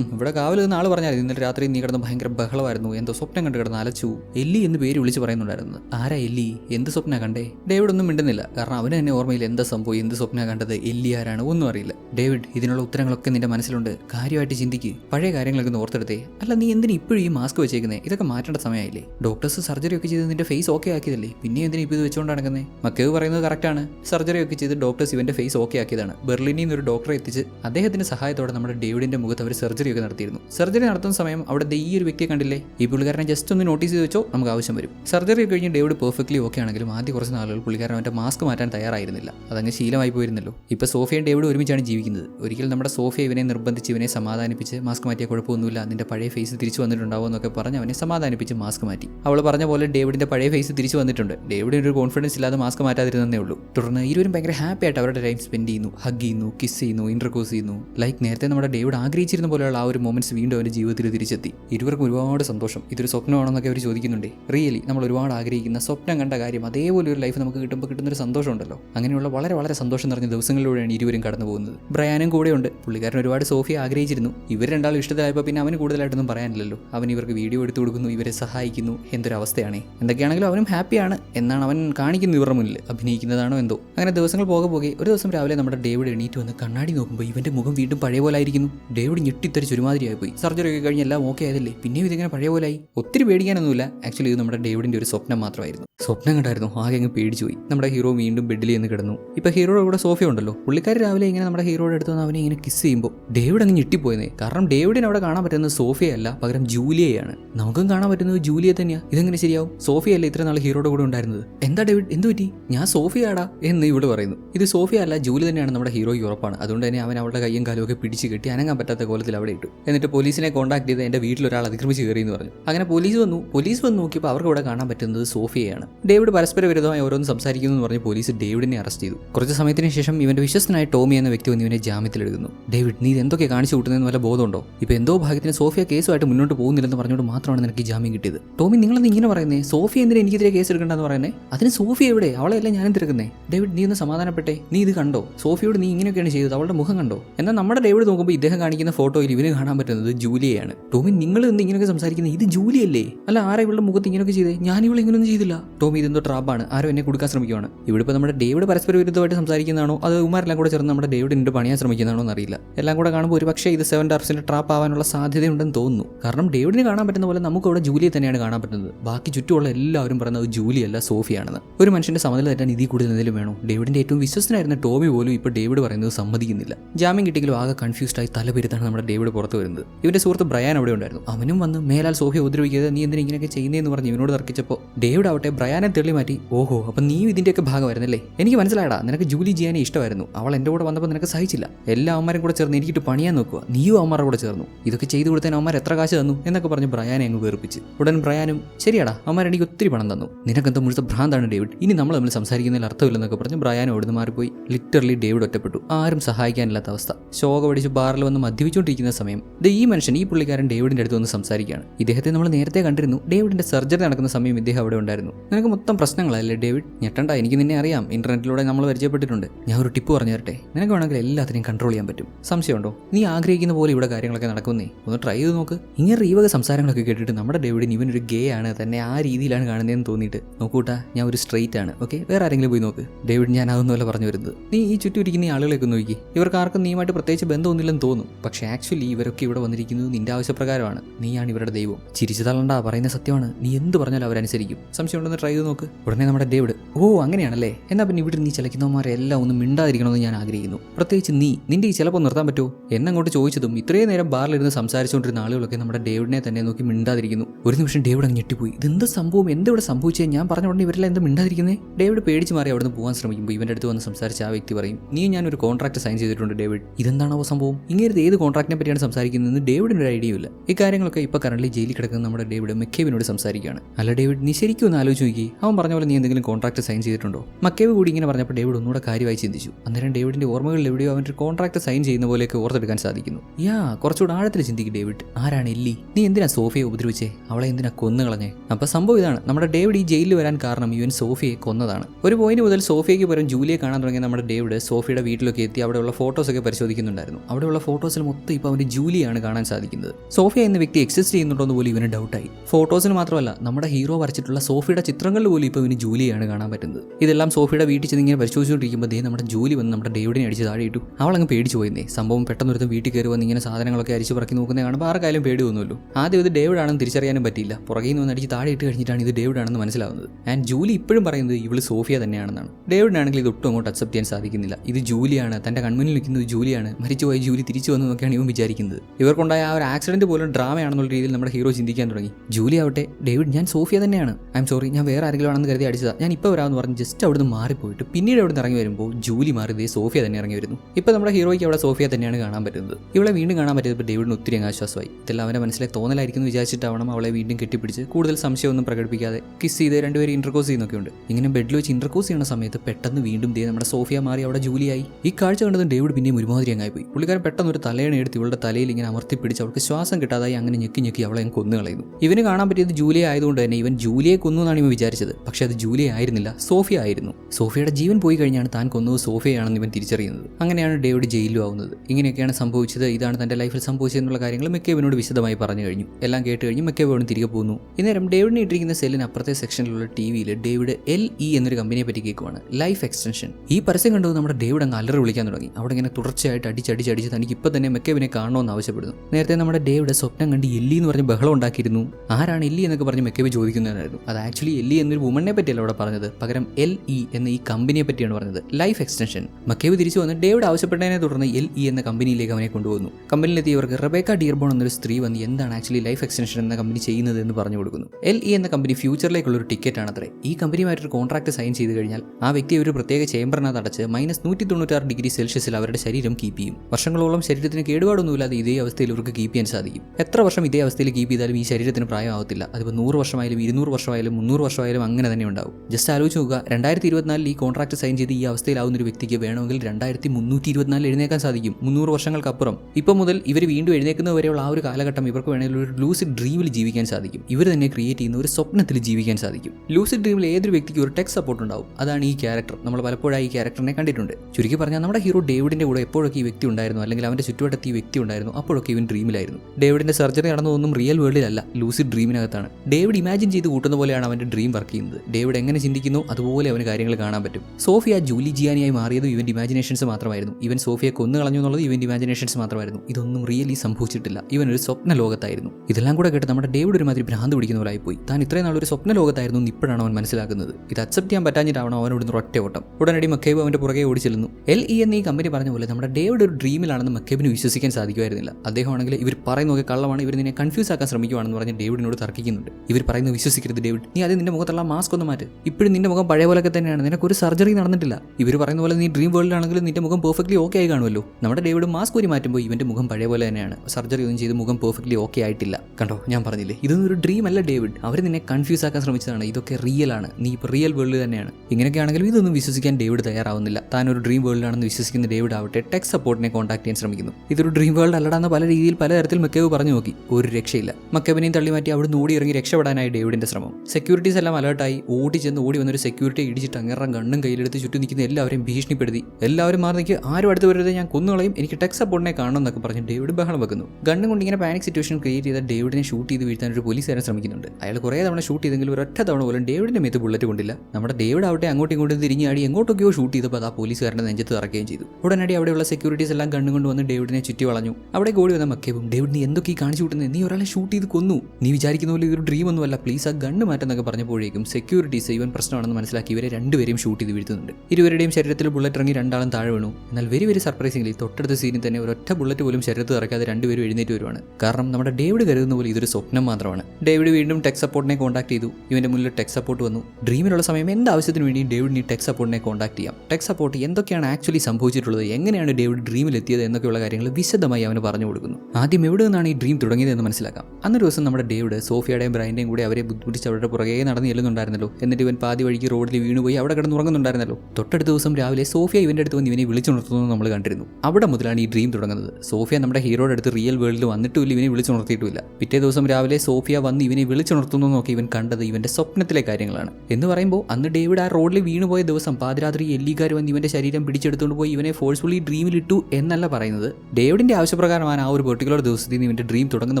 ഇവിടെ കാവൽ നിന്ന് ആൾ പറഞ്ഞാൽ ഇന്നലെ രാത്രി നീ കിടന്ന് ഭയങ്കര ബഹളമായിരുന്നു. എന്തോ സ്വപ്നം കണ്ട് കിടന്ന് അലച്ചു. എല്ലി എന്ന് പേര് വിളിച്ച് പറയുന്നുണ്ടായിരുന്നു. ആരാ എല്ലി? എന്ത് സ്വപ്ന കണ്ടേ? ഡേവിഡ് ഒന്നും മിണ്ടുന്നില്ല. കാരണം അവന് തന്നെ ഓർമ്മയിൽ എന്താ സംഭവം എന്ത് സ്വപ്ന കണ്ടത് എല്ലി ആരാണ് ഒന്നും അറിയില്ല. ഡേവിഡ് ഇതിനുള്ള ഉത്തരങ്ങളൊക്കെ നിന്റെ മനസ്സിലുണ്ട്. കാര്യമായിട്ട് ചിന്തിക്ക്. പഴയ കാര്യങ്ങളൊക്കെ ഓർത്തെടുത്തേ. അല്ല നീ എന്തിനു ഇപ്പോഴും ഈ മാസ്ക് വെച്ചേക്കുന്നേ? ഇതൊക്കെ മാറ്റേണ്ട സമയമായില്ലേ? ഡോക്ടേഴ്സ് സർജറി ഒക്കെ ചെയ്ത് നിന്റെ ഫേസ് ഓക്കെ ആക്കിയതല്ലേ? പിന്നെ എന്തിനാ ഇപ്പോൾ ഇത് വെച്ചുകൊണ്ട് നടക്കുന്നേ? മക്കേവ് പറയുന്നത് കറക്റ്റാണ്. സർജറി ഒക്കെ ചെയ്ത് ഡോക്ടേഴ്സ് ഇവന്റെ ഫേസ് ഓക്കെ ആക്കിയതാണ്. ബെർലിനിൽ നിന്ന് ഒരു ഡോക്ടറെ എത്തിച്ച് അദ്ദേഹത്തിന്റെ സഹായത്തോടെ നമ്മുടെ ഡേവിഡിന്റെ മുഖത്ത് അവർ സർജറി ഒക്കെ നടത്തിയിരുന്നു. സർജറി നടത്തുന്ന സമയം അവിടെ ഈ ഒരു വ്യക്തിയെ കണ്ടില്ലേ? ഈ പുള്ളിക്കാരനെ ജസ്റ്റ് ഒന്ന് നോട്ടീസ് വെച്ചോ നമുക്ക് ആവശ്യം വരും. സർജറി കഴിഞ്ഞ് ഡേവിഡ് പെർഫെക്റ്റ്ലി ഓക്കെ ആണെങ്കിലും ആദ്യ കുറച്ച് നാളുകൾ പുള്ളിക്കാരൻ അവന്റെ മാസ്ക് മാറ്റാൻ തയ്യാറായിരുന്നില്ല. അതങ്ങ് ശീലമായി പോയിരുന്നല്ലോ. ഇപ്പം സോഫിയും ഡേവിഡ് ഒരുമിച്ചാണ് ജീവിക്കുന്നത്. ഒരിക്കൽ നമ്മുടെ സോഫിയ ഇവനെ നിർബന്ധിച്ച് ഇവനെ സമാധാനിപ്പിച്ച് മാസ്ക് മാറ്റിയ കുഴപ്പമൊന്നുമില്ല നിന്റെ പഴയ ഫേസ് തിരിച്ചു വന്നിട്ടുണ്ടാവും എന്നൊക്കെ പറഞ്ഞ് അവനെ സമാധാനിപ്പിച്ച് മാസ്ക് മാറ്റി. അവൾ പറഞ്ഞ പോലെ ഡേവിഡിന്റെ പഴയ ഫേസ് തിരിച്ചു വന്നിട്ടുണ്ട്. ഡേവിഡിന് ഒരു കോൺഫിഡൻസ് ഇല്ലാതെ മാസ്ക് മാറ്റാതിരുന്നേ ഉള്ളൂ. തുടർന്ന് ഇരുവരും ഭയങ്കര ഹാപ്പി ആയിട്ട് അവരുടെ ടൈം സ്പെൻഡ് ചെയ്യുന്നു. ഹഗ് ചെയ്യുന്നു കിസ് ചെയ്യുന്നു ഇന്റർകോസ് ചെയ്യുന്നു. ലൈക്ക് നേരത്തെ നമ്മുടെ ഡേവിഡ് ആഗ്രഹിച്ചിരുന്ന പോലെയുള്ള ആ ഒരു മൊമെന്റ്സ് വീണ്ടും അവന്റെ ജീവിതത്തിൽ തിരിച്ചെത്തി. ഇരുവർക്കും ഒരുപാട് സന്തോഷം. ഇതൊരു സ്വപ്നമാണെന്നൊക്കെ അവർ ചോദിക്കുന്നുണ്ട് റിയലി നമ്മൾ ഒരുപാട് ആഗ്രഹിക്കുന്ന സ്വപ്നം കണ്ട കാര്യം അതേപോലെ ഒരു ലൈഫ് നമുക്ക് കിട്ടുമ്പോൾ കിട്ടുന്ന ഒരു സന്തോഷമുണ്ടല്ലോ? അങ്ങനെയുള്ള വളരെ വളരെ സന്തോഷം നിറഞ്ഞ ദിവസങ്ങളിലൂടെയാണ് ഇരുവരും കടന്നു പോകുന്നത്. ബ്രയാനും കൂടെയുണ്ട്. പുള്ളിക്കാരൻ ഒരുപാട് സോഫിയ ആഗ്രഹിച്ചിരുന്നു. ഇവർ രണ്ടാളും ഇഷ്ടത്തിലായപ്പോൾ പിന്നെ അവന് കൂടുതലായിട്ടൊന്നും പറയാനില്ലല്ലോ. അവൻ ഇവർക്ക് വീഡിയോ എടുത്തു കൊടുക്കുന്നു ഇവരെ സഹായിക്കുന്നു എന്തൊരു അവസ്ഥയാണ് എന്തൊക്കെയാണെങ്കിലും അവനും ഹാപ്പിയാണ് എന്നാണ് അവൻ കാണിക്കുന്നത് ഇവരുടെ മുന്നിൽ. അഭിനയിക്കുന്നതാണോ എന്തോ. അങ്ങനെ ദിവസങ്ങൾ പോകെ പോകെ ഒരു ദിവസം രാവിലെ നമ്മുടെ ഡേവിഡ് എണീറ്റ് വന്ന് കണ്ണാടി നോക്കുമ്പോൾ ഇവന്റെ മുഖം വീണ്ടും പഴയ പോലെ ആയിരിക്കുന്നു ഡേവിഡ് ഞെട്ടിത്തരിച്ച് ചുരുമാതിരിയായി പോയി സർജറി ഒക്കെ കഴിഞ്ഞ് എല്ലാം ഓക്കെ ആയതല്ലേ? പിന്നെയും ഇതിങ്ങനെ പഴയ പോലായി ഒത്തിരി പേടിക്കാനൊന്നുമില്ല ആക്ച്വലി ഇത് നമ്മുടെ ഡേവിഡിന്റെ ഒരു സ്വപ്നം മാത്രമായിരുന്നു. സ്വപ്നം കണ്ടായിരുന്നു. ആകെ അങ്ങ് പേടിച്ചു പോയി നമ്മുടെ ഹീറോ വീണ്ടും ബെഡിൽ ചെന്ന് കിടന്നു. ഇപ്പൊ ഹീറോയുടെ കൂടെ സോഫിയ ഉണ്ടല്ലോ. പുള്ളിക്കാർ രാവിലെ ഇങ്ങനെ നമ്മുടെ ഹീറോയുടെ അടുത്ത് അവനെ ഇങ്ങനെ കിസ് ചെയ്യുമ്പോൾ ഡേവിഡ് അങ്ങ് ഞെട്ടിപ്പോയെന്നേ. കാരണം ഡേവിഡിന് അവിടെ കാണാൻ പറ്റുന്നത് സോഫിയയല്ല പകരം ജൂലിയയാണ്. നമുക്കും കാണാൻ പറ്റുന്നത് ജൂലിയെ തന്നെയാ. ഇതെങ്ങനെ ശരിയാവും? സോഫിയല്ലേ ഇത്ര നാൾ ഹീറോയുടെ കൂടെ ഉണ്ടായിരുന്നത്? എന്താ ഡേവിഡ്? എന്ത് പറ്റി? ഞാൻ സോഫിയാടാ എന്ന് ഇവിടെ പറയുന്നു. ഇത് സോഫിയ അല്ല ജൂലി തന്നെയാണ് നമ്മുടെ ഹീറോയ്ക്ക് ഉറപ്പാണ്. അതുകൊണ്ട് തന്നെ അവൻ അവളുടെ കയ്യും കാലും ഒക്കെ പിടിച്ച് കെട്ടി അനങ്ങാൻ പറ്റാത്ത കോലത്തിൽ അവിടെ ഇട്ടു. എന്നിട്ട് പോലീസിനെ കോൺടാക്ട് ചെയ്ത് എന്റെ വീട്ടിൽ ഒരാൾ അതിക്രമിച്ച് കയറി എന്ന് പറഞ്ഞു. അങ്ങനെ പോലീസ് വന്നു. പോലീസ് വന്ന് നോക്കിയപ്പോൾ അവർക്ക് ഇവിടെ കാണാൻ പറ്റുന്നത് സോഫിയയാണ്. ഡേവിഡ് പരസ്പര വിരുദ്ധമായി ഓരോന്ന് സംസാരിക്കുന്നു എന്ന് പറഞ്ഞ് പോലീസ് ഡേവിഡിനെ അറസ്റ്റ് ചെയ്തു. കുറച്ച് സമയത്തിന് ശേഷം ഇവന്റെ വിശ്വസ്തനായ ടോമി എന്ന വ്യക്തി വന്ന് ഇവനെ ജാമ്യത്തിലെടുക്കുന്നു ഡേവിഡ് നീ എന്തൊക്കെ കാണിച്ചു കൂട്ടുന്നതെന്ന് വല്ല ബോധമുണ്ടോ? ഇപ്പോൾ എന്തോ ഭാഗ്യത്തിന് സോഫിയ കേസുമായിട്ട് മുന്നോട്ട് പോകുന്നില്ലെന്ന് പറഞ്ഞുകൊണ്ട് മാത്രമാണ് നിനക്ക് ജാമ്യം കിട്ടിയത്. ടോമി നിങ്ങളെന്ന് ഇങ്ങനെ പറയുന്നേ? സോഫിയ എന്തിനാ എനിക്കെതിരെ കേസ് എടുക്കേണ്ടെന്ന് പറയുന്നത് അതിന് സോഫിയ എവിടെ? അവളെല്ലാം ഞാനും തിരക്കുന്നേ. ഡേവിഡ് നീ ഒന്ന് സമാധാനപ്പെട്ടെ? നീ ഇത് കണ്ടോ? സോഫിയോട് നീ ഇങ്ങനെയൊക്കെയാണ് ചെയ്തത്. അവളുടെ മുഖം കണ്ടോ? എന്നാൽ നമ്മുടെ ഡേവിഡ് നോക്കുമ്പോൾ ഇദ്ദേഹം കാണിക്കുന്ന ഫോട്ടോയിൽ ഇവന് കാണാൻ പറ്റുന്നത് ജൂലിയയാണ്. ടോമി നിങ്ങൾ എന്ത് ഇങ്ങനെയൊക്കെ സംസാരിക്കുന്നത് ഇത് ജൂലിയല്ലേ? അല്ല ആരാ ഇവളുടെ മുഖത്ത് ഇങ്ങനെയൊക്കെ ചെയ്തേ? ഞാൻ ഇവളെ ഇങ്ങനെയൊന്നും ചെയ്തില്ല. ടോമി ഇതെന്തോ ട്രാപ്പാണ്. ആരോ എന്നെ കൊടുക്കാൻ ശ്രമിക്കുകയാണ് ഇവിടെ ഇപ്പോൾ നമ്മുടെ ഡേവിഡ് പരസ്പര വിരുദ്ധമായിട്ട് സംസാരിക്കുന്നതാണോ? അത് ഉമാരെല്ലാം കൂടെ ചേർന്ന് നമ്മുടെ ഡേവിഡ് ഡേവിഡിന്റെ പണിയാൻ ശ്രമിക്കുന്നതാണോ എന്നറിയില്ല. എല്ലാം കൂടെ കാണുമ്പോൾ ഒരു പക്ഷേ ഇത് സെവൻ ഡാർസിന്റെ ട്രാപ്പ് ആവാനുള്ള സാധ്യതയുണ്ടെന്ന് തോന്നുന്നു. കാരണം ഡേവിഡിന് കാണാൻ പറ്റുന്ന പോലെ നമുക്ക് അവിടെ ജൂലിയെ തന്നെയാണ് കാണാൻ പറ്റുന്നത്. ബാക്കി ചുറ്റുമുള്ള എല്ലാവരും പറയുന്നത് ജൂലിയല്ല സോഫിയാണെന്ന്. ഒരു മനുഷ്യന്റെ സമനില തെറ്റാൻ ഇതിൽ കൂടുതൽ എന്തെങ്കിലും വേണോ? ഡേവിഡിന്റെ ഏറ്റവും വിശ്വസനായിരുന്ന ടോമി പോലും ഇപ്പോൾ ഡേവിഡ് പറയുന്നത് സമ്മതിക്കുന്നില്ല. ജാമ്യം കിട്ടിയെങ്കിലും ആകെ കൺഫ്യൂസ്ഡ് ആയി തലപെരുത്താണ് നമ്മുടെ ഡേവിഡ് പുറത്ത് വരുന്നത്. ഇവന്റെ സുഹൃത്ത് ബ്രയാൻ അവിടെ ഉണ്ടായിരുന്നു. അവനും വന്ന് മേലാൽ സോഫിയെ ഉപദ്രവിക്കാതെ നീ എന്തിനാ ഇങ്ങനെയൊക്കെ ചെയ്യുന്നതെന്ന് പറഞ്ഞ് ഇവനോട് തർക്കിച്ചപ്പോൾ ഡേവിഡ് ആവട്ടെ ബ്രയാനെ തെളി മാറ്റി ഓഹോ അപ്പം നീ ഇതിന്റെയൊക്കെ ഭാഗമായിരുന്നല്ലേ? എനിക്ക് മനസ്സിലായടാ നിനക്ക് ജോലി ചെയ്യാനേ ഇഷ്ടമായിരുന്നു. അവൾ എന്റെ കൂടെ വന്നപ്പോൾ നിനക്ക് സഹിച്ചില്ല. എല്ലാ അവന്മാരും കൂടെ ചേർന്ന് എനിക്കിട്ട് പണിയാൻ നോക്കുക. നീയും അവന്മാരുടെ കൂടെ ചേർന്നു. ഇതൊക്കെ ചെയ്തു കൊടുത്താൽ അവന്മാർ എത്ര കാശ് തന്നു? എന്നൊക്കെ പറഞ്ഞ് ബ്രയാനെ അങ്ങ് വേർപ്പിച്ച് ഉടൻ ബ്രയാനും ശരിയാടാ അവന്മാർ എനിക്ക് ഒത്തിരി പണം തന്നു. നിനക്കെന്താ മുഴുത്ത ഭ്രാന്താണ് ഡേവിഡ്. ഇനി നമ്മൾ തമ്മിൽ സംസാരിക്കുന്നതിൽ അർത്ഥമില്ലെന്നൊക്കെ പറഞ്ഞ് ബ്രയാൻ അവിടുന്ന് മാറിപ്പോയി. ലിറ്ററലി ഡേവിഡ് ഒറ്റപ്പെട്ടു. ആരും സഹായിക്കാനില്ലാത്ത അവസ്ഥ. ശോക പഠിച്ച് ബാറിൽ വന്ന് മദ്യപിച്ചുകൊണ്ടിരിക്കുന്ന സമയം. ദേ ഈ മനുഷ്യൻ ഈ പുള്ളിക്കാരൻ ഡേവിഡിന്റെ അടുത്ത് വന്ന് സംസാരിക്കുകയാണ്. ഇദ്ദേഹത്തെ നമ്മൾ നേരത്തെ കണ്ടിരുന്നു. ഡേവിഡിന്റെ സർജറി നടക്കുന്ന സമയം ഇദ്ദേഹം അവിടെ ഉണ്ടായിരുന്നു. നിനക്ക് മൊത്തം പ്രശ്നങ്ങളല്ലേ ഡേവിഡ്? ഞെട്ടണ്ട എനിക്ക് നിന്നെ അറിയാം. ഇന്റർനെറ്റിലൂടെ നമ്മൾ പരിചയപ്പെട്ടിട്ടുണ്ട്. ഞാൻ ഒരു ടിപ്പ് പറഞ്ഞു തരട്ടെ നിനക്ക് വേണമെങ്കിൽ എല്ലാത്തിനെയും കൺട്രോൾ ചെയ്യാൻ പറ്റും. സംശയമുണ്ടോ? നീ ആഗ്രഹിക്കുന്ന പോലെ ഇവിടെ കാര്യങ്ങളൊക്കെ നടക്കുന്നേ. ഒന്ന് ട്രൈ ചെയ്ത് നോക്ക്. ഇങ്ങനെ ഈ വക സംസാരങ്ങളൊക്കെ കേട്ടിട്ട് നമ്മുടെ ഡേവിഡിന് ഒരു ഗേ ആണ് തന്നെ ആ രീതിയിലാണ് കാണുന്നതെന്ന് തോന്നിയിട്ട്. നോക്കൂട്ടാ ഞാൻ ഒരു സ്ട്രെയിറ്റ് ആണ് ഓക്കെ വേറെ ആരെങ്കിലും പോയി നോക്ക്. ഡേവിഡ് ഞാൻ അതൊന്നുമല്ല പറഞ്ഞു വരുന്നത്. നീ ഈ ചുറ്റും ഈ ആളുകളെയൊക്കെ നോക്കി. ഇവർക്ക് ആർക്കും നീയുമായിട്ട് പ്രത്യേകിച്ച് ബന്ധമൊന്നുമില്ലെന്ന് തോന്നും. പക്ഷേ ആക്ച്വലി ഇവരൊക്കെ ഇവിടെ വന്നിരിക്കുന്നത് നിന്റെ ആവശ്യപ്രകാരമാണ്. നീയാണ് ഇവരുടെ ദൈവം. ചിരിച്ചു തള്ളണ്ട പറയുന്ന സത്യമാണ്. നീ എന്ത് പറഞ്ഞാലും അവരനുസരിക്കും. സംശയം ഉണ്ടെന്ന് ട്രൈ ചെയ്ത് നോക്ക്. ഉടനെ നമ്മുടെ ഡേവിഡ് ഓ അങ്ങനെയാണല്ലേ? എന്നാ പിന്നെ ഇവിടെ നീ ചലക്കുന്നവന്മാരെ എല്ലാം ഒന്ന് മിണ്ടാതിരിക്കണമെന്ന് ഞാൻ ആഗ്രഹിക്കുന്നു. പ്രത്യേകിച്ച് നീ നിന്റെ ഈ ചിലപ്പോൾ നിർത്താൻ പറ്റുമോ? എന്നങ്ങോട്ട് ചോദിച്ചതും ഇത്രയും നേരം ബാറിലിരുന്ന് സംസാരിച്ചുകൊണ്ടിരുന്ന ആളുകളൊക്കെ നമ്മുടെ ഡേവിഡിനെ തന്നെ നോക്കി മിണ്ടാതിരിക്കുന്നു. ഒരു നിമിഷം ഡേവിഡ് അങ്ങ് ഞെട്ടിപ്പോയി. ഇതെന്ത് സംഭവം? എന്തിവിടെ സംഭവിച്ചേ? ഞാൻ പറഞ്ഞ ഉടനെ ഇവരെല്ലാം എന്ത് മിണ്ടാതിരിക്കുന്നേ? ഡേവിഡ് പേടിച്ച് മാറി അവിടുന്ന് പോകാൻ ശ്രമിക്കുമ്പോൾ ഇവന്റെ അടുത്ത് വന്ന് സംസാരിച്ച ആ വ്യക്തി പറയും നീ ഞാൻ ഒരു കോൺട്രാക്ട് സൈൻ ചെയ്തിട്ടുണ്ട് ഡേവിഡ്. ഇതെന്താണോ സംഭവം? ഇങ്ങനെ ഏത് കോൺട്രാക്റ്റിനെ പറ്റിയാണ് സംസാരിക്കുന്നതെന്ന് ഡേവിഡിന് ഒരു ഐഡിയ ഇല്ല ഈ കാര്യങ്ങളൊക്കെ ഇപ്പോൾ കറന്റ് ജയിലിൽ കിടക്കുന്ന നമ്മുടെ ഡേവിഡ് മെക്കേവിനോട് സംസാരിക്കുകയാണ്. അല്ല ഡേവിഡ് നീ ശരിക്കും ഒന്ന് ആലോചിച്ച് നോക്കി അവൻ പറഞ്ഞ പോലെ നീ എന്തെങ്കിലും കോൺട്രാക്ട് സൈൻ ചെയ്തിട്ടുണ്ടോ? മക്കേവ് കൂടി ഇങ്ങനെ പറഞ്ഞപ്പോൾ ഡേവിഡ് ഒന്നുകൂടെ കാര്യമായി ചിന്തിച്ചു. അന്നേരം ഡേവിഡിന്റെ ഓർമ്മകളിൽ എവിടെയോ അവന്റെ കോൺട്രാക്ട് സൈൻ ചെയ്യുന്ന പോലെയൊക്കെ ഓർത്തെടുക്കാൻ സാധിക്കുന്നു. യാ കുറച്ചുകൂടെ ആഴത്തിൽ ചിന്തിക്കും ഡേവിഡ്. ആരാണ് എല്ലി നീ എന്തിനാ സോഫിയെ ഉപദ്രവിച്ചേ? അവളെ എന്തിനാ കൊന്നു കളഞ്ഞേ അപ്പൊ സംഭവം ഇതാണ്. നമ്മുടെ ഡേവിഡ് ഈ ജയിലിൽ വരാൻ കാരണം ഇവൻ സോഫിയെ കൊന്നതാണ്. ഒരു പോയിന്റ് മുതൽ സോഫിയയ്ക്ക് പകരം ജൂലിയെ കാണാൻ തുടങ്ങിയ നമ്മുടെ ഡേവിഡ് സോഫിയുടെ വീട്ടിലൊക്കെ എത്തി അവിടെയുള്ള ഫോട്ടോസൊക്കെ പരിശോധിക്കുന്നുണ്ടായിരുന്നു. അവിടെയുള്ള ഫോട്ടോസിൽ മൊത്തം ഇപ്പോൾ അവന്റെ ജൂലിയാണ് കാണാൻ സാധിക്കുന്നത്. സോഫിയ എന്ന വ്യക്തി എക്സിസ്റ്റ് ചെയ്യുന്നുണ്ടോ എന്ന് പോലും ഇവന് ഡൗട്ടായി ഫോട്ടോസിന് മാത്രമല്ല നമ്മുടെ ഹീറോ വരച്ചിട്ടുള്ള സോഫിയുടെ ചിത്രങ്ങളിൽ പോലും ഇപ്പോൾ ഇവന് ജൂലിയാണ് കാണാൻ പറ്റുന്നത്. ഇതെല്ലാം സോഫിയുടെ വീട്ടിൽ ചെന്ന് ഇങ്ങനെ പരിശോധിച്ചുകൊണ്ടിരിക്കുമ്പോൾ ദേ നമ്മുടെ ജൂലി വന്ന് നമ്മുടെ ഡേവിഡിനെ അടിച്ച് താഴെ ഇട്ടു. അവൾ അങ്ങ് പേടിച്ചു പോയിരുന്നേ സംഭവം പെട്ടെന്ന് ഒരു വീട്ടിൽ കയറി വന്ന് ഇങ്ങനെ സാധനങ്ങളൊക്കെ അരിച്ചു പറക്കി നോക്കുന്നത് കാണുമ്പോൾ ആർക്കായാലും പേടി തോന്നുമല്ലോ ആദ്യം ഇത് ഡേവിഡ് ആണെന്ന് തിരിച്ചറിയാനും പറ്റിയില്ല. പുറകിൽ നിന്ന് അടിച്ച് താഴെ ഇട്ട് കഴിഞ്ഞിട്ടാണ് ഇത് ഡേവിഡ് ആണെന്ന് മനസ്സിലാവുന്നത്. ആൻഡ് ജൂലി ഇപ്പോഴും പറയുന്നത് ഇവൾ സോഫിയ തന്നെയാണെന്നാണ്. ഡേവിഡിനാണെങ്കിൽ ഇത് ഒട്ടും അങ്ങോട്ട് അക്സെപ്റ്റ് ചെയ്യാൻ സാധിക്കുന്നില്ല. ഇത് ജൂലിയാണ് തന്റെ കൺമുന്നിൽ നിൽക്കുന്നത് ജൂലിയാണ്. മരിച്ചുപോയ ജൂലി തിരിച്ചു വന്നു എന്നൊക്കെയാണ് ഇവൻ വിചാരിക്കുന്നത്. ഇവർക്കുണ്ടായ ആ ഒരു ആക്സിഡന്റ് പോലും ഡ്രാമയാണെന്നുള്ള രീതിയിൽ നമ്മുടെ ഹീറോ ചിന്തിക്കാൻ തുടങ്ങി. ജൂലി ആവട്ടെ. ഡേവിഡ് ഞാൻ സോഫിയ തന്നെയാണ്. ഐ എം സോറി ഞാൻ വേറെ ആരെങ്കിലും ആണെന്ന് കരുതി അടിച്ചതാ. ഞാൻ ഇപ്പോൾ വരാമെന്ന് പറഞ്ഞ് ജസ്റ്റ് അവിടുന്ന് മാറിപ്പോയിട്ട് പിന്നീട് അവിടുന്ന് ഇറങ്ങി വരുമ്പോൾ ജൂലി മാറി ദേ സോഫിയ തന്നെ ഇറങ്ങി വരുന്നു. ഇപ്പോൾ നമ്മുടെ ഹീറോയ്ക്ക് അവിടെ സോഫിയ തന്നെയാണ് കാണാൻ പറ്റുന്നത്. ഇവളെ വീണ്ടും കാണാൻ പറ്റിയപ്പോൾ ഡേവിഡിന് ഒത്തിരി ആശ്വാസമായി. ഇതെല്ലാം അവന്റെ മനസ്സിലെ തോന്നലായിരിക്കും എന്ന് വിചാരിച്ചിട്ടാവണം അവളെ വീണ്ടും കെട്ടിപ്പിടിച്ച് കൂടുതൽ സംശയമൊന്നും പ്രകടിപ്പിക്കാതെ കിസ് ചെയ്ത് രണ്ടുപേരും ഇന്റർകോസ് ചെയ്യുന്നൊക്കെ ഉണ്ട്. ഇങ്ങനെ ബെഡിൽ വെച്ച് ഇന്റർകോസ് ചെയ്യുന്ന സമയത്ത് പെട്ടെന്ന് വീണ്ടും ദേ നമ്മുടെ സോഫിയ മാറി അവിടെ ജൂലിയായി. ഈ കാഴ്ച കണ്ടതും ഡേവിഡ് പിന്നെയും ഒരുമാതിരി അങ്ങായി പോയി പുള്ളിക്കാരൻ പെട്ടെന്ന് ഒരു തലയണ എടുത്ത് ഇവളുടെ തലയിൽ ഇങ്ങനെ അമർത്തി പിടിച്ച് അവൾക്ക് ശ്വാസം കിട്ടാതായി അങ്ങനെ ഞെക്കി ഞെക്കി അവളെ കൊന്നു കളയുന്നു ഇവന് കാണാൻ പറ്റിയത് ജൂലിയ ആയതുകൊണ്ട് തന്നെ ഇവൻ ജൂലിയെ കൊന്നു എന്നാണ് ഇവൻ വിചാരിച്ചത്. പക്ഷേ അത് ജൂലിയ ആയിരുന്നില്ല സോഫിയ ആയിരുന്നു. സോഫിയയുടെ ജീവൻ പോയി കഴിഞ്ഞാണ് താൻ കൊന്നത് സോഫിയയാണെന്ന് ഇവൻ തിരിച്ചറിയുന്നത്. അങ്ങനെയാണ് ഡേവിഡ് ജയിലിലും ആവുന്നത്. ഇങ്ങനെയൊക്കെയാണ് സംഭവിച്ചത്. ഇതാണ് തന്റെ ലൈഫിൽ സംഭവിച്ചതെന്നുള്ള കാര്യങ്ങൾ മെക്കേവിനോട് വിശദമായി പറഞ്ഞു കഴിഞ്ഞു. എല്ലാം കേട്ട് കഴിഞ്ഞ് മെക്കേവിനോട് തിരികെ പോകുന്നു ഇന്നേരം ഡേവിഡിനെ ഇട്ടിരിക്കുന്ന സെല്ലിന് അപ്പുറത്തെ സെക്ഷനിലുള്ള ടി വിയിൽ ഡേവിഡ് എൽ ഇ എന്നൊരു കമ്പനിയെ പറ്റി കേൾക്കുവാണ്. Life extension. ഈ പരസ്യം കണ്ടത് നമ്മുടെ ഡേവിഡ് അങ്ങ് അലറി വിളിക്കാൻ തുടങ്ങി. അവിടെ ഇങ്ങനെ തുടർച്ചയായിട്ട് അടിച്ചടിച്ചടിച്ച് തനിക്ക് ഇപ്പം തന്നെ മെക്കേവിനെ കാണണമെന്ന് ആവശ്യപ്പെടുന്നു. നേരത്തെ നമ്മുടെ ഡേവിഡ് സ്വപ്നം കണ്ട് എല്ലി എന്ന് പറഞ്ഞ് ബഹളം ഉണ്ടാക്കിയിരുന്നു. ആരാണ് എല്ലി എന്നൊക്കെ പറഞ്ഞ് മെക്കേവ് ചോദിക്കുന്നതായിരുന്നു. അത് ആക്ച്വലി എല്ലി എന്നൊരു വുമണിനെ പറ്റിയല്ല അവിടെ പറഞ്ഞത്? പകരം എൽ ഇ എന്ന ഈ കമ്പനിയെ പറ്റിയാണ് പറഞ്ഞത്. ലൈഫ് എക്സ്റ്റൻഷൻ മക്കേവ് തിരിച്ചു വന്ന് ഡേവിഡ് ആവശ്യപ്പെട്ടതിനെ തുടർന്ന് എൽ ഇ എന്ന കമ്പനിയിലേക്ക് അവനെ കൊണ്ടുപോകുന്നു കമ്പനിയിലെത്തിയവർക്ക് റബേക്ക ഡിയർബോൺ എന്നൊരു സ്ത്രീ വന്ന് എന്താണ് ആക്ച്വലി ലൈഫ് എക്സ്റ്റൻഷൻ എന്ന കമ്പനി ചെയ്യുന്നത് എന്ന് പറഞ്ഞു കൊടുക്കുന്നു. എൽ ഇ എന്ന കമ്പനി ഫ്യൂച്ചറിലേക്കുള്ള ഒരു ടിക്കറ്റ് ആണത്രേ. ഈ കമ്പനിയുമായിട്ടൊരു കോൺട്രാക്ട് സൈൻ ചെയ്ത് കഴിഞ്ഞാൽ ആ വ്യക്തി ഒരു പ്രത്യേക ചേംബറിനകത്ത് അടച്ച് മൈനസ് നൂറ്റി തൊണ്ണൂറ്റാറ് ഡിഗ്രി സെൽഷ്യസിൽ അവരുടെ ശരീരം കീപ്പ് ചെയ്യും. വർഷങ്ങളോളം ശരീരത്തിന് കേടുപാടൊന്നുമില്ലാതെ ഇതേ അവസ്ഥയിൽ ഇവർക്ക് കീപ്പ് ചെയ്യാൻ സാധിക്കും. എത്ര വർഷം ഇതേ അവസ്ഥയിൽ കീപ്പ് ചെയ്താലും ഈ ശരീരത്തിന് പ്രായമാവത്തില്ല. അതിപ്പോൾ നൂറ് വർഷമായാലും ഇരുന്നൂറ് വർഷമായാലും മുന്നൂറ് വർഷമായാലും അങ്ങനെ തന്നെ ഉണ്ടാവും. ജസ്റ്റ് ആലോചിച്ച് നോക്കുക രണ്ടായിരത്തി ഇരുപത്തിനാലിൽ ഈ കോൺട്രാക്ട് സൈൻ ചെയ്ത് ഈ അവസ്ഥയിലാവുന്ന ഒരു വ്യക്തിക്ക് വേണമെങ്കിൽ രണ്ടായിരത്തി മുന്നൂറ്റി നൂറ്റി ഇരുപത്തിനാലിൽ എഴുന്നേക്കാൻ സാധിക്കും മുന്നൂറ് വർഷങ്ങൾക്കപ്പുറം. ഇപ്പം മുതൽ ഇവർ വീണ്ടും എഴുന്നേക്കുന്നത് വരെയുള്ള ആ ഒരു കാലഘട്ടം ഇവർക്ക് വേണമെങ്കിൽ ഒരു ലൂസിഡ് ഡ്രീമിൽ ജീവിക്കാൻ സാധിക്കും. ഇവർ തന്നെ ക്രിയേറ്റ് ചെയ്യുന്ന ഒരു സ്വപ്നത്തിൽ ജീവിക്കാൻ സാധിക്കും. ലൂസിഡ് ഡ്രീമിൽ ഏതൊരു വ്യക്തിക്ക് ഒരു ടെക് സപ്പോർട്ട് ഉണ്ടാവും. അതാണ് ഈ ക്യാരക്ടർ നമ്മൾ പലപ്പോഴായി ഈ ക്യാരക്ടറിനെ കണ്ടിട്ടുണ്ട്. ചുരുക്കി പറഞ്ഞാൽ നമ്മുടെ ഹീറോ ഡേവിഡിന്റെ കൂടെ എപ്പോഴൊക്കെ ഈ വ്യക്തി ഉണ്ടായിരുന്നു അല്ലെങ്കിൽ അവന്റെ ചുറ്റുവട്ടത്ത് ഈ വ്യക്തി ഉണ്ടായിരുന്നു അപ്പോഴൊക്കെ ഇവൻ ഡ്രീമിലായിരുന്നു ഡേവിഡിന്റെ സർജറി നടന്നതൊന്നും റിയൽ വേൾഡിലല്ല ലൂസിഡ് ഡ്രീമിനകത്താണ് ഡേവിഡ് ഇമാജിൻ ചെയ്ത് കൂട്ടുന്ന പോലെയാണ് അവന്റെ ഡ്രീം വർക്ക് ചെയ്യുന്നത്. ഡേവിഡ് എങ്ങനെ ചിന്തിക്കുന്നു അതുപോലെ അവന് കാര്യങ്ങൾ കാണാൻ പറ്റും. സോഫിയ ജൂലി ജിയാനിയായി മാറിയത് ഇവന്റെ ഇമാജിനേഷൻസ് മാത്രമായിരുന്നു. ഇവൻ സോഫിയെ കൊന്നു കളഞ്ഞു എന്നുള്ളത് ഇവന്റെ ഇമാജിനേഷൻസ് മാത്രമായിരുന്നു. ഇതൊന്നും റിയലി സംഭവിച്ചിട്ടില്ല. ഇവൻ ഒരു സ്വപ്ന ലോകത്തായിരുന്നു. ഇതെല്ലാം കൂടെ കേട്ട് നമ്മുടെ ഡേവിഡ് ഒരു ഒരുമാതിരി ഭ്രാന്ത് പിടിക്കുന്ന പോലെ പോയി താൻ ഇത്രയും നാളൊരു സ്വപ്ന ലോകത്തായിരുന്നു ഇപ്പോഴാണ് അവൻ മനസ്സിലാക്കുന്നത്. ഇത് അക്സെപ്റ്റ് ചെയ്യാൻ പറ്റാഞ്ഞിട്ടാവണം അവനോട് ഒറ്റ ഓട്ടം ഉടനടി മക്കേബ് അവന്റെ പുറകെ ഓടി ചെല്ലുന്നു. എൽ ഇ എന്ന ഈ കമ്പനി പറഞ്ഞ പോലെ നമ്മുടെ ഡേവിഡ് ഒരു ഡ്രീമിലാണെന്ന് മക്കേബിന് വിശ്വസിക്കാൻ സാധിക്കുമായിരുന്നില്ല. അദ്ദേഹമാണെങ്കിൽ ഇവർ പറയുന്നതൊക്കെ കള്ളമാണ്. ഇവർ നിന്നെ കൺഫ്യൂസ് ആക്കാൻ ശ്രമിക്കുവാണെന്ന് പറഞ്ഞ് ഡേവിഡിനോട് തർക്കിക്കുന്നുണ്ട്. ഇവർ പറയുന്നത് വിശ്വസിക്കരുത് ഡേവിഡ്. നീ അത് നിന്റെ മുഖത്തുള്ള മാസ്ക് ഒന്ന് മാറ്റി. ഇപ്പോഴും നിന്റെ മുഖം പഴയ പോലൊക്കെ തന്നെയാണ്. നിനക്ക് ഒരു സർജറി നടന്നിട്ടില്ല. ഇവർ പറയുന്ന പോലെ നീ ഡ്രീം വേൾഡിലാണെങ്കിലും നിന്റെ മുഖം പെർഫെക്റ്റ്ലി ഓക്കെ ആയി കാണുമല്ലോ. നമ്മുടെ ഡേവിഡ് മാസ്ക് ഊരി മാറ്റുമ്പോൾ ഇവന്റെ മുഖം പഴയ പോലെ തന്നെയാണ്. സർജറി ഒന്നും ചെയ്ത് മുഖം പെർഫെക്റ്റ്ലി ഓക്കെ ആയിട്ടില്ല. കണ്ടോ? ഞാൻ പറഞ്ഞില്ലേ? ഇതൊന്നും ഒരു ഡ്രീം അല്ല ഡേവിഡ്. അവർ നിന്നെ കൺഫ്യൂസ് ആക്കാൻ ശ്രമിച്ചതാണ്. ഇതൊക്കെ റിയൽ ആണ്. നീ ഇപ്പോൾ റിയൽ വേൾഡിൽ തന്നെയാണ്. ഇങ്ങനെയൊക്കെയാണെങ്കിലും ഇതൊന്നും വിശ്വസിക്കാൻ ഡേവിഡ് തയ്യാറാവുന്നില്ല. താൻ ഒരു ഡ്രീം വേൾഡിലാണെന്ന് വിശ്വസിക്കുന്ന ഡേവിഡ് ആവട്ടെ ടെക് സപ്പോർട്ടിനെ കോൺടാക്ട് ചെയ്യാൻ ശ്രമിക്കുന്നു. ഇതൊരു ഡ്രീം വേൾഡ് അല്ലടാന്ന് പല രീതിയിൽ പലതരത്തിൽ മക്കേവ് പറഞ്ഞു നോക്കി. ഒരു രക്ഷയില്ല. മക്കേവിനെയും തള്ളി മാറ്റി അവിടെ ഓടി ഇറങ്ങി രക്ഷപ്പെടാനായി ഡേവിഡിന്റെ ശ്രമം. സെക്യൂരിറ്റീസ് എല്ലാം അലേർട്ടായി. ഓടി ചെന്ന് ഓടി വന്നൊരു സെക്യൂരിറ്റി ഇടിച്ചിട്ട് അങ്ങനെ ഗണ്ണും കയ്യിലെടുത്ത് ചുറ്റും നിൽക്കുന്ന എല്ലാവരെയും ഭീഷണിപ്പെടുത്തി. എല്ലാവരും മാറി നിൽക്കുക. ആരും അടുത്ത് വരരുത്. ഞാൻ കൊന്നുകളയും എനിക്ക് ടെക്സ് സപ്പോർട്ടിനെ കാണണം എന്നൊക്കെ പറഞ്ഞ് ഡേവിഡ് ബഹളം വെക്കുന്നു. ഗണ്ണും കൊണ്ട് ഇങ്ങനെ പാനിക് സിറ്റുവേഷൻ ക്രിയേറ്റ് ചെയ്ത ഡേവിഡിനെ ഷൂട്ട് ചെയ്ത് വീഴ്ത്താൻ ഒരു പോലീസുകാരൻ ശ്രമിക്കുന്നുണ്ട്. അയാൾ കുറേ തവണ ഷൂട്ട് ചെയ്തെങ്കിലും ഒരു ഒറ്റ തവണ പോലും ഡേവിഡിന്റെ മേത്ത് ബുള്ളറ്റ് കൊണ്ടില്ല. നമ്മുടെ ഡേവിഡ് അവിടെ അങ്ങോട്ടും ഇങ്ങോട്ടും തിരിഞ്ഞാടി എങ്ങോട്ടൊക്കെയോ ഷൂട്ട് ചെയ്തപ്പോൾ ആ പോലീസുകാരന്റെ നെഞ്ചത്ത് തറക്കുകയും ചെയ്തു. ഉടനടി അവിടെയുള്ള സെക്യൂരിറ്റീസ് എല്ലാം കണ്ണും കൊണ്ട് വന്ന് ഡേവിഡിനെ ചുറ്റി വളഞ്ഞു. അവിടെ ഓടി വന്ന മക്കേവും ഡേവിഡ് നീ എന്തൊക്കെ കാണിച്ചു വിട്ടുന്നത് നീ ഒരാളെ ഷൂട്ട് ചെയ്ത് കൊന്നു. നീ വിചാരിക്കുന്ന പോലെ ഇതൊരു ഡ്രീം ഒന്നുമല്ല. പ്ലീസ് ആ ഗണ്ണ് മാറ്റെന്നൊക്കെ പറഞ്ഞപ്പോഴേക്കും സെക്യൂരിറ്റീസ് ഇവൻ പ്രശ്നമാണെന്ന് മനസ്സിലാക്കി ഇവരെ രണ്ടുപേരെയും ഷൂട്ട് ചെയ്ത് വീഴ്ത്തുന്നുണ്ട്. ഇരുവരുടെയും ശരീരത്തിൽ ബുള്ളറ്റ് ഇറങ്ങി രണ്ടാളും താഴെ വീണു. എന്നാൽ വെരി വെരി സർപ്രൈസിംഗ്ലി തൊട്ടടുത്ത സീനിൽ തന്നെ ഒരൊറ്റ ബുള്ളറ്റ് പോലും ശരീരത്ത് ഇറക്കാതെ രണ്ടുപേരും എഴുന്നേറ്റ് വരുവാണ്. കാരണം നമ്മുടെ ഡേവിഡ് കരുതുന്ന പോലെ ഇതൊരു സ്വപ്നം മാത്രമാണ്. ഡേവിഡ് വീണ്ടും ടെക് സപ്പോർട്ടിനെ കോൺടാക്ട് ചെയ്തു. ഇവന്റെ മുന്നിൽ ടെക് സപ്പോർട്ട് വന്നു. ഡ്രീമിലുള്ള സമയം എന്ത് ആവശ്യത്തിന് വേണ്ടി ഡേവിഡ് നീ ടെക് സപ്പോർട്ടിനെ കോൺടാക്ട് ചെയ്യാം. ടെക് സപ്പോർട്ട് എന്തൊക്കെയാണ് ആക്ച്വലി സംഭവിച്ചിട്ടുള്ളത്? എങ്ങനെയാണ് ഡേവിഡ് ഡ്രീമിൽ എത്തിയത് എന്നൊക്കെയുള്ള കാര്യങ്ങൾ വിശദമായി അവന് പറഞ്ഞു കൊടുക്കുന്നു. ആദ്യം എവിടെ നിന്നാണ് ഈ ഡ്രീം തുടങ്ങിയതെന്ന് മനസ്സിലാക്കാം. അന്നൊരു ദിവസം നമ്മുടെ ഡേവിഡ് സോഫിയയുടെയും ബ്രൈന്റെയും കൂടി അവരെ ബുദ്ധിമുട്ടിച്ച് അവരുടെ പുറകെ ചെല്ലുന്നുണ്ടായിരുന്നല്ലോ. എന്നിട്ട് ഇവൻ പാതി വഴിക്ക് റോഡിൽ വീണുപോയി അവിടെ കിടന്ന് ഉറങ്ങുന്നുണ്ടായിരുന്നല്ലോ. തൊട്ടടുത്ത ദിവസം രാവിലെ സോഫിയ ഇവന്റെ അടുത്ത് വന്ന് ഇവനെ വിളിച്ചുണർത്തുന്നത് നമ്മൾ കണ്ടിരുന്നു. അവിടെ മുതലാണ് ഈ ഡ്രീം തുടങ്ങുന്നത്. സോഫിയ നമ്മുടെ ഹീറോയുടെ അടുത്ത് റിയൽ വേൾഡിൽ വന്നിട്ടുമില്ല ഇവനെ വിളിച്ചുണർത്തിയിട്ടുമില്ല. പിറ്റേ ദിവസം രാവിലെ സോഫിയ വന്ന് ഇവനെ വിളിച്ചുണർത്തുന്നു നോക്കി ഇവൻ കണ്ടത് ഇവന്റെ സ്വപ്നത്തിലെ കാര്യങ്ങളാണ്. എന്ന് പറയുമ്പോൾ അന്ന് ഡേവിഡ് ആ റോഡിൽ വീണുപോയ ദിവസം പാതിരാത്രി എല്ലിക്കാർ വന്ന് ഇവന്റെ ശരീരം പിടിച്ചെടുത്തുകൊണ്ട് പോയി ഇവനെ ഫോഴ്സ്ഫുള്ളി ഡ്രീമിലിട്ടു എന്നല്ല പറയുന്നത്. ഡേവിഡിന്റെ ആവശ്യപ്രകാരമാണ് ആ ഒരു പെർട്ടിക്കുലർ ദിവസത്തിൽ നിന്ന് ഇവന്റെ ഡ്രീം തുടങ്ങുന്ന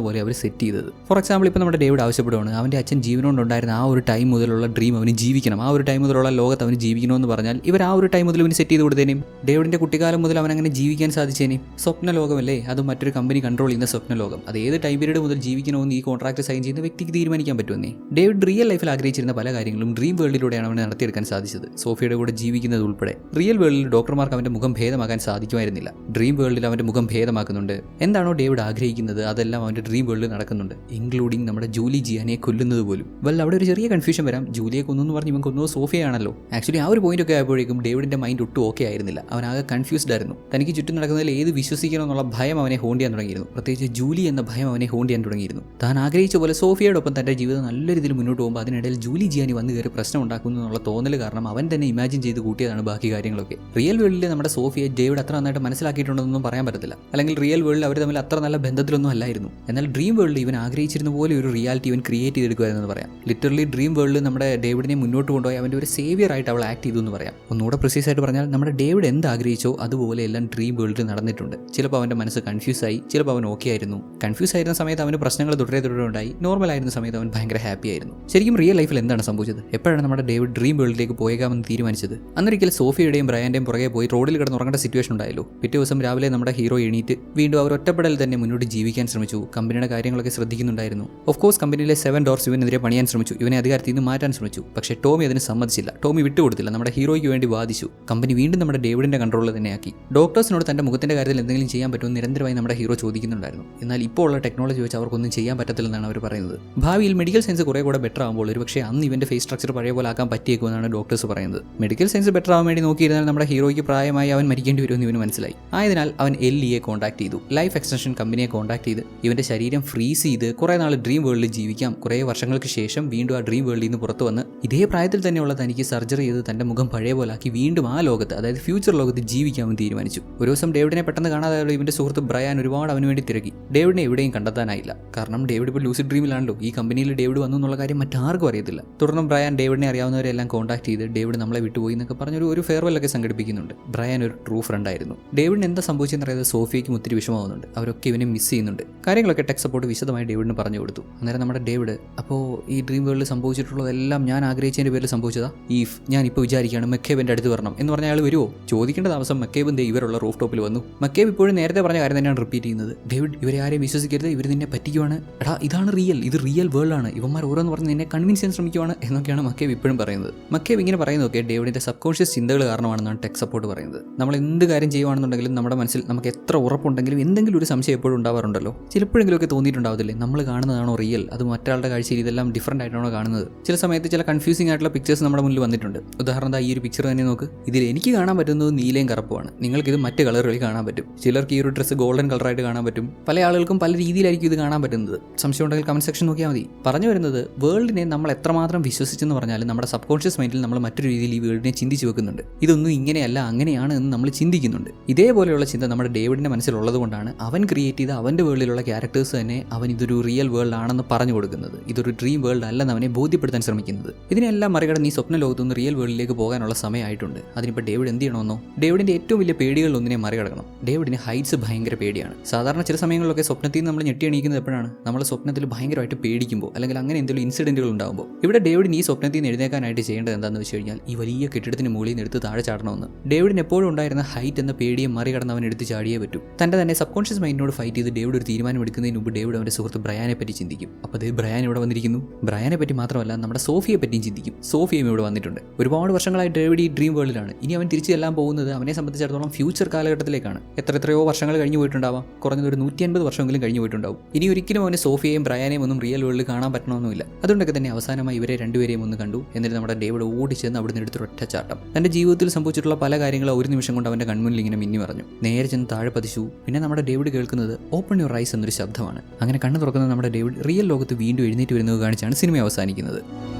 പോലെ അവർ സെറ്റ് ചെയ്തത്. ഫോർ എക്സാമ്പിൾ ഇപ്പോൾ നമ്മുടെ ഡേവിഡ് ആവശ്യപ്പെടുവാണ്. അവന്റെ അച്ഛൻ ജീവനോണ്ടുണ്ടായിരുന്ന ആ ഒരു ടൈം മുതലുള്ള ഡ്രീം അവന് ജീവിക്കണം. ആ ഒരു ടൈം മുതലുള്ള ലോകത്ത് അവന് ജീവിക്കണമെന്ന് പറഞ്ഞാൽ ഇവർ ആ ഒരു ടൈം മുതൽ ഇവന് സെറ്റ് ചെയ്ത് കൊടുത്തേനെയും ഡേവിഡിന്റെ കുട്ടിക്കാലം മുതൽ അവൻ അങ്ങനെ ജീവിക്കാൻ സാധിച്ചേനെയും സ്വപ്ന ലോകമല്ലേ അത് മറ്റൊരു കമ്പനി കൺട്രോൾ ചെയ്യുന്ന സ്വപ്ന ലോകം അത് ഏത് ടൈം പീരീഡ് മുതൽ ജീവിക്കണമെന്ന് ഈ കോൺട്രാക്ട് സൈൻ ചെയ്യുന്ന വ്യക്തിക്ക് തീരുമാനിക്കാൻ പറ്റുമെന്നേ. ഡേവിഡ് റിയൽ ലൈഫിൽ ആഗ്രഹിച്ചിരുന്ന പല കാര്യങ്ങളും ഡ്രീം വേൾഡിലൂടെയാണ് അവന് നടത്തിയെടുക്കാൻ സാധിച്ചത്. സോഫിയുടെ കൂടെ ജീവിക്കുന്നത് ഉൾപ്പെടെ റിയൽ വേൾഡിൽ ഡോക്ടർമാർക്ക് അവന്റെ മുഖം ഭേദമാക്കാൻ സാധിക്കുമായിരുന്നില്ല. ഡ്രീം വേൾഡിൽ അവന്റെ മുഖം ഭേദമാക്കുന്നുണ്ട്. എന്താണോ ഡേവിഡ് ആഗ്രഹിക്കുന്നത്? അതെല്ലാം അവന്റെ ഡ്രീം വേൾഡിൽ നടക്കുന്നുണ്ട്. ഇൻക്ലൂഡിങ് നമ്മുടെ ജോലി ജിയാനെ കൊല്ലുന്നത് പോലും. വല്ല അവിടെ ഒരു ചെറിയ കൺഫ്യൂഷൻ വരാം. ജൂലിയെ കൊന്നു പറഞ്ഞ് ഇവൻ കൊന്നു സോഫിയാണല്ലോ ആക്ച്വലി ആ ഒരു പോയിന്റ് ഒക്കെ ആയപ്പോഴേക്കും ഡേവിഡിന്റെ മൈൻഡ് ഒട്ടും ഓക്കെ ആയിരുന്നില്ല. അവൻ ആകെ കൺഫ്യൂസ്ഡ് ആയിരുന്നു. തനിക്ക് ചുറ്റും നടക്കുന്നതിൽ ഏത് വിശ്വസിക്കണം എന്നുള്ള ഭയം അവനെ ഹോണ്ട് ചെയ്യാൻ തുടങ്ങിയിരുന്നു. പ്രത്യേകിച്ച് ജൂലി എന്ന ഭയം അവനെ ഹോണ്ട് ചെയ്യാൻ തുടങ്ങിയിരുന്നു. താൻ ആഗ്രഹിച്ച പോലെ സോഫിയയോടൊപ്പം തന്റെ ജീവിതം നല്ല രീതിയിൽ മുന്നോട്ട് പോകുമ്പോൾ അതിനിടയിൽ ജൂലി ജിയാനി വന്ന് കയറി പ്രശ്നം ഉണ്ടാക്കുന്നു എന്നുള്ള തോന്നൽ കാരണം അവൻ തന്നെ ഇമാജിൻ ചെയ്ത് കൂട്ടിയതാണ് ബാക്കി കാര്യങ്ങളൊക്കെ. റിയൽ വേൾഡിൽ നമ്മുടെ സോഫിയെ ഡേവിഡ് അത്ര നന്നായിട്ട് മനസ്സിലാക്കിയിട്ടുണ്ടെന്നൊന്നും പറയാൻ പറ്റത്തില്ല. അല്ലെങ്കിൽ റിയൽ വേൾഡിൽ അവർ തമ്മിൽ അത്ര നല്ല ബന്ധത്തിലൊന്നും അല്ലായിരുന്നു. എന്നാൽ ഡ്രീം വേൾഡിൽ ഇവൻ ആഗ്രഹിച്ചിരുന്ന പോലെ ഒരു റിയാലിറ്റി ഇവൻ ക്രിയേറ്റ് ചെയ്തെടുക്കുമായിരുന്നു പറയാം. ലിറ്ററലി ഡ്രീം വേൾഡിൽ നമ്മുടെ ഡേവിഡിനെ മുന്നോട്ട് കൊണ്ടുപോയി അവന്റെ ഒരു സേവിയർ ആയിട്ട് അവൾ ആക്ട് ചെയ്തു എന്ന് പറയാം. ഒന്നുകൂടെ പ്രിസൈസ് ആയിട്ട് പറഞ്ഞാൽ നമ്മുടെ ഡേവിഡ് എന്ത് ആഗ്രഹിച്ചോ അതുപോലെ എല്ലാം ഡ്രീം വേൾഡിൽ നടന്നിട്ടുണ്ട്. ചിലപ്പോൾ അവന്റെ മനസ്സ് കൺഫ്യൂസ് ആയി ചിലപ്പോൾ അവൻ ഓക്കെ ആയിരുന്നു. കൺഫ്യൂസ് ആയിരുന്ന സമയത്ത് അവന് പ്രശ്നങ്ങൾ തുടരെ തുടരെ ഉണ്ടായി. നോർമൽ ആയിരുന്ന സമയത്ത് അവൻ ഭയങ്കര ഹാപ്പി ആയിരുന്നു. ശരിക്കും റിയൽ ലൈഫിൽ എന്താണ് സംഭവിച്ചത്? എപ്പോഴാണ് നമ്മുടെ ഡേവിഡ് ഡ്രീം വേൾഡിലേക്ക് പോയേക്കാമെന്ന് തീരുമാനിച്ചത്? അന്നൊരിക്കൽ സോഫിയുടെയും ബ്രയാന്റെയും പുറകെ പോയി റോഡിൽ കിടന്ന് ഉറങ്ങേണ്ട സിറ്റുവേഷൻ ഉണ്ടായല്ലോ. പിറ്റേ ദിവസം രാവിലെ നമ്മുടെ ഹീറോ എണീറ്റ് വീണ്ടും അവർ ഒറ്റപ്പെടൽ തന്നെ മുന്നോട്ട് ജീവിക്കാൻ ശ്രമിച്ചു. കമ്പനിയുടെ കാര്യങ്ങളൊക്കെ ശ്രദ്ധിക്കുന്നുണ്ടായിരുന്നു. ഓഫ് കോഴ്സ് കമ്പനിയിലെ സെവൻ ഡോർസ് ഇവനെതിരെ പണിയാൻ ശ്രമിച്ചു. ഇവനെ അധികാരത്തിൽ നിന്ന് മാറ്റാൻ ശ്രമിച്ചു. പക്ഷേ ടോമി അതിന് സമ്മതിച്ചില്ല. ടോമി വിട്ടുകൊടുത്തില്ല. നമ്മുടെ ഹീറോയ്ക്ക് വേണ്ടി വാദിച്ചു. കമ്പനി വീണ്ടും നമ്മുടെ ഡേവിഡിന്റെ കൺട്രോളിൽ തന്നെയാക്കി. ഡോക്ടേഴ്സിനോട് തന്റെ മുഖത്തിന്റെ കാര്യത്തിൽ എന്തെങ്കിലും ചെയ്യാൻ പറ്റുമെന്ന് നിരന്തരമായി നമ്മുടെ ഹീറോ ചോദിക്കുന്നുണ്ടായിരുന്നു. എന്നാൽ ഇപ്പോൾ ഉള്ള ടെക്നോളജി വെച്ച് അവർക്കൊന്നും ചെയ്യാൻ പറ്റത്തില്ലെന്നാണ് അവർ പറയുന്നത്. ഭാവിയിൽ മെഡിക്കൽ സയൻസ് കുറേ കൂടെ ബെറ്റർ ആകുമ്പോൾ ഒരുപക്ഷേ അന്ന് ഇവന്റെ ഫേസ് സ്ട്രക്ചർ പഴയ പോലെ ആക്കാൻ പറ്റിയേക്കുമെന്നാണ് ഡോക്ടേഴ്സ് പറയുന്നത്. മെഡിക്കൽ സയൻസ് ബെറ്റർ ആവാൻ വേണ്ടി നോക്കിയിരുന്നാൽ നമ്മുടെ ഹീറോയ്ക്ക് പ്രായമായി അവൻ മരിക്കേണ്ടി വരുമെന്ന് ഇവന് മനസ്സിലായി. ആയതിനാൽ അവൻ എൽ ഇയെ കോൺടാക്ട് ചെയ്തു. ലൈഫ് എക്സ്റ്റൻഷൻ കമ്പനിയെ കോൺടാക്ട് ചെയ്ത് ഇവന്റെ ശരീരം ഫ്രീസ് ചെയ്ത് കുറേ നാൾ ഡ്രീം വേൾഡിൽ ജീവിക്കാം. കുറേ വർഷങ്ങൾക്ക് ശേഷം വീണ്ടും ആ ഡ്രീം വേൾഡിൽ നിന്ന് പുറത്തു വന്ന് ഇതേ പ്രായത്തിൽ തന്നെയുള്ള തനിക്ക് സർജറി ചെയ്ത് തന്റെ മുഖം പഴയ പോലെ ആക്കി വീണ്ടും ആ ലോകത്ത് അതായത് ഫ്യൂച്ചർ ലോകത്ത് ജീവിക്കാമെന്ന് തീരുമാനിച്ചു. ഒരു ദിവസം ഡേവിഡിനെ പെട്ടെന്ന് കാണാതായാലും ഇവന്റെ സുഹൃത്ത് ബ്രയാൻ ഒരുപാട് അവന് വേണ്ടി തിരക്കി. ഡേവിഡിനെ എവിടെയും കണ്ടെത്താനായില്ല. കാരണം ഡേവിഡ് ഇപ്പോൾ ലൂസിഡ് ഡ്രീമിലാണല്ലോ ഈ കമ്പനിയിൽ ഡേവിഡ് വന്നു എന്നുള്ള കാര്യം മറ്റാർക്കും അറിയത്തില്ല. തുടർന്ന് ബ്രയാൻ ഡേവിഡിനെ അറിയാവുന്നവരെല്ലാം കോൺടാക്ട് ചെയ്ത് ഡേവിഡ് നമ്മളെ വിട്ടുപോയി എന്നൊക്കെ പറഞ്ഞൊരു ഒരു ഫെയർവെൽ ഒക്കെ സംഘടിപ്പിക്കുന്നുണ്ട്. ബ്രയാൻ ഒരു ട്രൂ ഫ്രണ്ട് ആയിരുന്നു. ഡേവിഡിന് എന്താ സംഭവിച്ചെന്ന് അറിയാതെ സോഫിയയ്ക്കും ഒത്തിരി വിഷമാവുന്നുണ്ട് അവരൊക്കെ ഇവനെ മിസ് ചെയ്യുന്നുണ്ട്. കാര്യങ്ങളൊക്കെ ടെക് സപ്പോർട്ട് വിശദമായി ഡേവിഡിന് പറഞ്ഞു കൊടുത്തു. അന്നേരം നമ്മുടെ ഡേവിഡ് അപ്പോൾ ഈ ഡ്രീം വേൾഡിൽ സംഭവിച്ചിട്ടുള്ളതെല്ലാം ഞാൻ ആഗ്രഹിച്ചതിന്റെ പേരിൽ സംഭവിച്ചതാ. ഈഫ് ഞാൻ ഇപ്പോൾ വിചാരിക്കുകയാണ് മെക്കേബിന്റെ അടുത്ത് വരണം. എന്ന് പറഞ്ഞാൽ അയാൾ വരുമോ ചോദിക്കേണ്ട ദിവസം മെക്കേബ് ദേ ഇവരുള്ള റൂഫ് ടോപ്പിൽ വന്നു. മെക്കേബ് ഇപ്പോഴും നേരത്തെ പറഞ്ഞ കാര്യം തന്നെയാണ് റിപ്പീറ്റ് ചെയ്യുന്നത്. ഡേവിഡ് ഇവരെ ആരെയും വിശ്വസിക്കരുത്. ഇവർ നിന്നെ പറ്റിക്കുവാണ്. എടാ ഇതാണ് റിയൽ ഇത് റിയൽ വേൾഡ് ആണ്. ഇവന്മാർ ഓരോന്ന് പറഞ്ഞ് നിന്നെ കൺവിൻസ് ചെയ്യാൻ ശ്രമിക്കുവാണ് എന്നൊക്കെയാണ് മക്കേബ് ഇപ്പോഴും പറയുന്നത്. മക്കേബ് ഇങ്ങനെ പറയുന്നതൊക്കെ ഡേവിഡിന്റെ സബ് കോൺഷ്യസ് ചിന്തകൾ കാരണമാണെന്നാണ് ടെക് സപ്പോർട്ട് പറയുന്നത്. നമ്മൾ എന്ത് കാര്യം ചെയ്യുവാണെന്നുണ്ടെങ്കിലും നമ്മുടെ മനസ്സിൽ നമുക്ക് എത്ര ഉറപ്പുണ്ടെങ്കിലും എന്തെങ്കിലും ഒരു സംശയം എപ്പോഴും ഉണ്ടാവാറുണ്ടല്ലോ. ചിലപ്പോഴെങ്കിലുമൊക്കെ തോന്നിയിട്ടുണ്ടാവത്തില്ലേ? നമ്മൾ കാണുന്നതാണോ റിയൽ അത് മറ്റൊരാളുടെ കാഴ്ചയിൽ ഇതെല്ലാം ഡിഫറന്റ് ആയിട്ടാണോ കാണുന്നത്? ചില സമയത്ത് ചില കൺഫ്യൂസിംഗ് ആയിട്ടുള്ള പിക്ചേഴ്സ് നമ്മുടെ മുന്നിൽ വന്നിട്ടുണ്ട്. ഉദാഹരണം ഈ ഒരു പിക്ചർ തന്നെ നോക്ക്. ഇതിൽ എനിക്ക് കാണാൻ പറ്റുന്നത് നീലയും കറുപ്പുമാണ്. ഇത് മറ്റ് കളറുകളിൽ കാണാൻ പറ്റും. ചിലർക്ക് ഈ ഒരു ഡ്രസ്സ് ഗോൾഡൻ കളറായിട്ട് കാണാൻ പറ്റും. പല ആളുകൾക്കും പല രീതിയിലായിരിക്കും ഇത് കാണാൻ പറ്റുന്നത്. സംശയം ഉണ്ടെങ്കിൽ കമന്റ് സെക്ഷൻ നോക്കിയാൽ മതി. പറഞ്ഞു വരുന്നത് വേൾഡിനെ നമ്മൾ എത്രമാത്രം വിശ്വസിച്ചെന്ന് പറഞ്ഞാലും നമ്മുടെ സബ് കോൺഷ്യസ് മൈൻഡിൽ നമ്മൾ മറ്റൊരു രീതിയിൽ ഈ വേൾഡിനെ ചിന്തിച്ച് വെക്കുന്നുണ്ട്. ഇതൊന്നും ഇങ്ങനെയല്ല അങ്ങനെയാണ് എന്ന് നമ്മൾ ചിന്തിക്കുന്നുണ്ട്. ഇതേപോലെയുള്ള ചിന്ത നമ്മുടെ ഡേവിഡിന്റെ മനസ്സിലുള്ളത് കൊണ്ടാണ് അവൻ ക്രിയേറ്റ് ചെയ്ത അവന്റെ വേൾഡിലുള്ള ക്യാരക്ടേഴ്സ് തന്നെ അവൻ ഇതൊരു റിയൽ വേൾഡ് ആണെന്ന് പറഞ്ഞു കൊടുക്കുന്നത്. ഇതൊരു ഡ്രീം വേൾഡ് അല്ലെന്ന് അവനെ ബോധ്യപ്പെടുത്താൻ ശ്രമിക്കുന്നത്. ഇതിനെല്ലാം മറികടന്ന് ഈ സ്വപ്ന ലോകത്തുനിന്ന് റിയൽ വേൾഡിലേക്ക് പോകാനുള്ള സമയമായിട്ടുണ്ട്. അതിനിപ്പോൾ ഡേവിഡ് എന്ത് ചെയ്യണമെന്നോ? ഡേവിഡിന്റെ ഏറ്റവും വലിയ പേടികളിൽ ഒന്നിനെ മറികടക്കണം. ഡേവിഡിന് ഹൈറ്റ്സ് ഭയങ്കര പേടിയാണ്. സാധാരണ ചില സമയങ്ങളിലൊക്കെ സ്വപ്നത്തിൽ നിന്ന് നമ്മൾ ഞെട്ടി എണീക്കുന്നത് എപ്പോഴാണ്? നമ്മൾ സ്വപ്നത്തിൽ ഭയങ്കരമായിട്ട് പേടിക്കുമ്പോൾ അല്ലെങ്കിൽ അങ്ങനെ എന്തെങ്കിലും ഇൻസിഡന്റുകൾ ഉണ്ടാകുമ്പോൾ ഇവിടെ ഡേവിഡിന് ഈ സ്വപ്നത്തിൽ നിന്ന് എഴുന്നേക്കാനായിട്ട് ചെയ്യേണ്ടത് എന്താണെന്ന് വെച്ച് കഴിഞ്ഞാൽ ഈ വലിയ കെട്ടിടത്തിന് മുകളിൽ നിന്ന് എടുത്ത് താഴെ ചാടണമെന്ന്. ഡേവിഡിന് എപ്പോഴും ഉണ്ടായിരുന്ന ഹൈറ്റ് എന്ന പേടിയെ മറികടന്ന് അവൻ എടുത്ത് ചാടിയേ പറ്റൂ. തന്റെ തന്നെ സബ് കോൺഷ്യസ് മൈൻഡിനോട് ഫൈറ്റ് ചെയ്ത് ഡേവിഡ് ഒരു തീരുമാനം എടുക്കുന്നതിന് മുമ്പ് ഡേവിഡ് അവന്റെ സുഹൃത്ത് ബ്രയാനെ പറ്റി ചിന്തിക്കും. അപ്പോൾ ബ്രയാൻ ഇവിടെ വന്നിരിക്കുന്നു? ബ്രയാനെ പറ്റി മാത്രമല്ല നമ്മുടെ സോഫിയെ പറ്റിയും ചിന്തിക്കും. സോഫിയും ഇവിടെ വന്നിട്ടുണ്ട്. ഒരുപാട് വർഷങ്ങളായി ഡേവിഡ് ഈ ഡ്രീം വേൾഡിലാണ് ഇനി അവൻ തിരിച്ചു ചെല്ലാൻ പോകുന്നത് അവനെ സംബന്ധിച്ചിടത്തോളം ഫ്യൂച്ചർ കാലഘട്ടത്തിലേക്കാണ്. എത്ര എത്രയോ വർഷങ്ങൾ കഴിഞ്ഞു പോയിട്ടുണ്ടാവാം. കുറഞ്ഞത് ഒരു നൂറ്റി അൻപത് വർഷമെങ്കിലും കഴിഞ്ഞു പോയിട്ടുണ്ടാവും. ഇനി ഒരിക്കലും അവന് സോഫിയെയും ബ്രയാനെയും ഒന്നും റിയൽ വേൾഡിൽ കാണാൻ പറ്റണമെന്നില്ല. അതുകൊണ്ടൊക്കെ തന്നെ അവസാനമായി ഇവരെ രണ്ടുപേരെയും ഒന്ന് കണ്ടു. എന്നിട്ട് നമ്മുടെ ഡേവിഡ് ഓടിച്ചെന്ന് അവിടുന്ന് എടുത്തൊരു ഒറ്റച്ചാട്ടം തന്റെ ജീവിതത്തിൽ സംഭവിച്ചിട്ടുള്ള പല കാര്യങ്ങളും ഒരു നിമിഷം കൊണ്ട് അവന്റെ കൺമുന്നിൽ ഇങ്ങനെ മിന്നി പറഞ്ഞു നേരെ ചെന്ന് താഴെ പതിച്ചു. പിന്നെ നമ്മുടെ ഡേവിഡ് കേൾക്കുന്നത് ഓപ്പൺ യുവർ റൈസ് എന്നൊരു ശബ്ദമാണ്. അങ്ങനെ കണ്ണു തുറക്കുന്ന നമ്മുടെ ഡേവിഡ് റിയൽ ലോകത്ത് വീണ്ടും എഴുന്നേറ്റ് വരുന്നത് കാണിച്ചാണ് സിനിമ അവസാനിക്കുന്നത്. പറയുന്നത്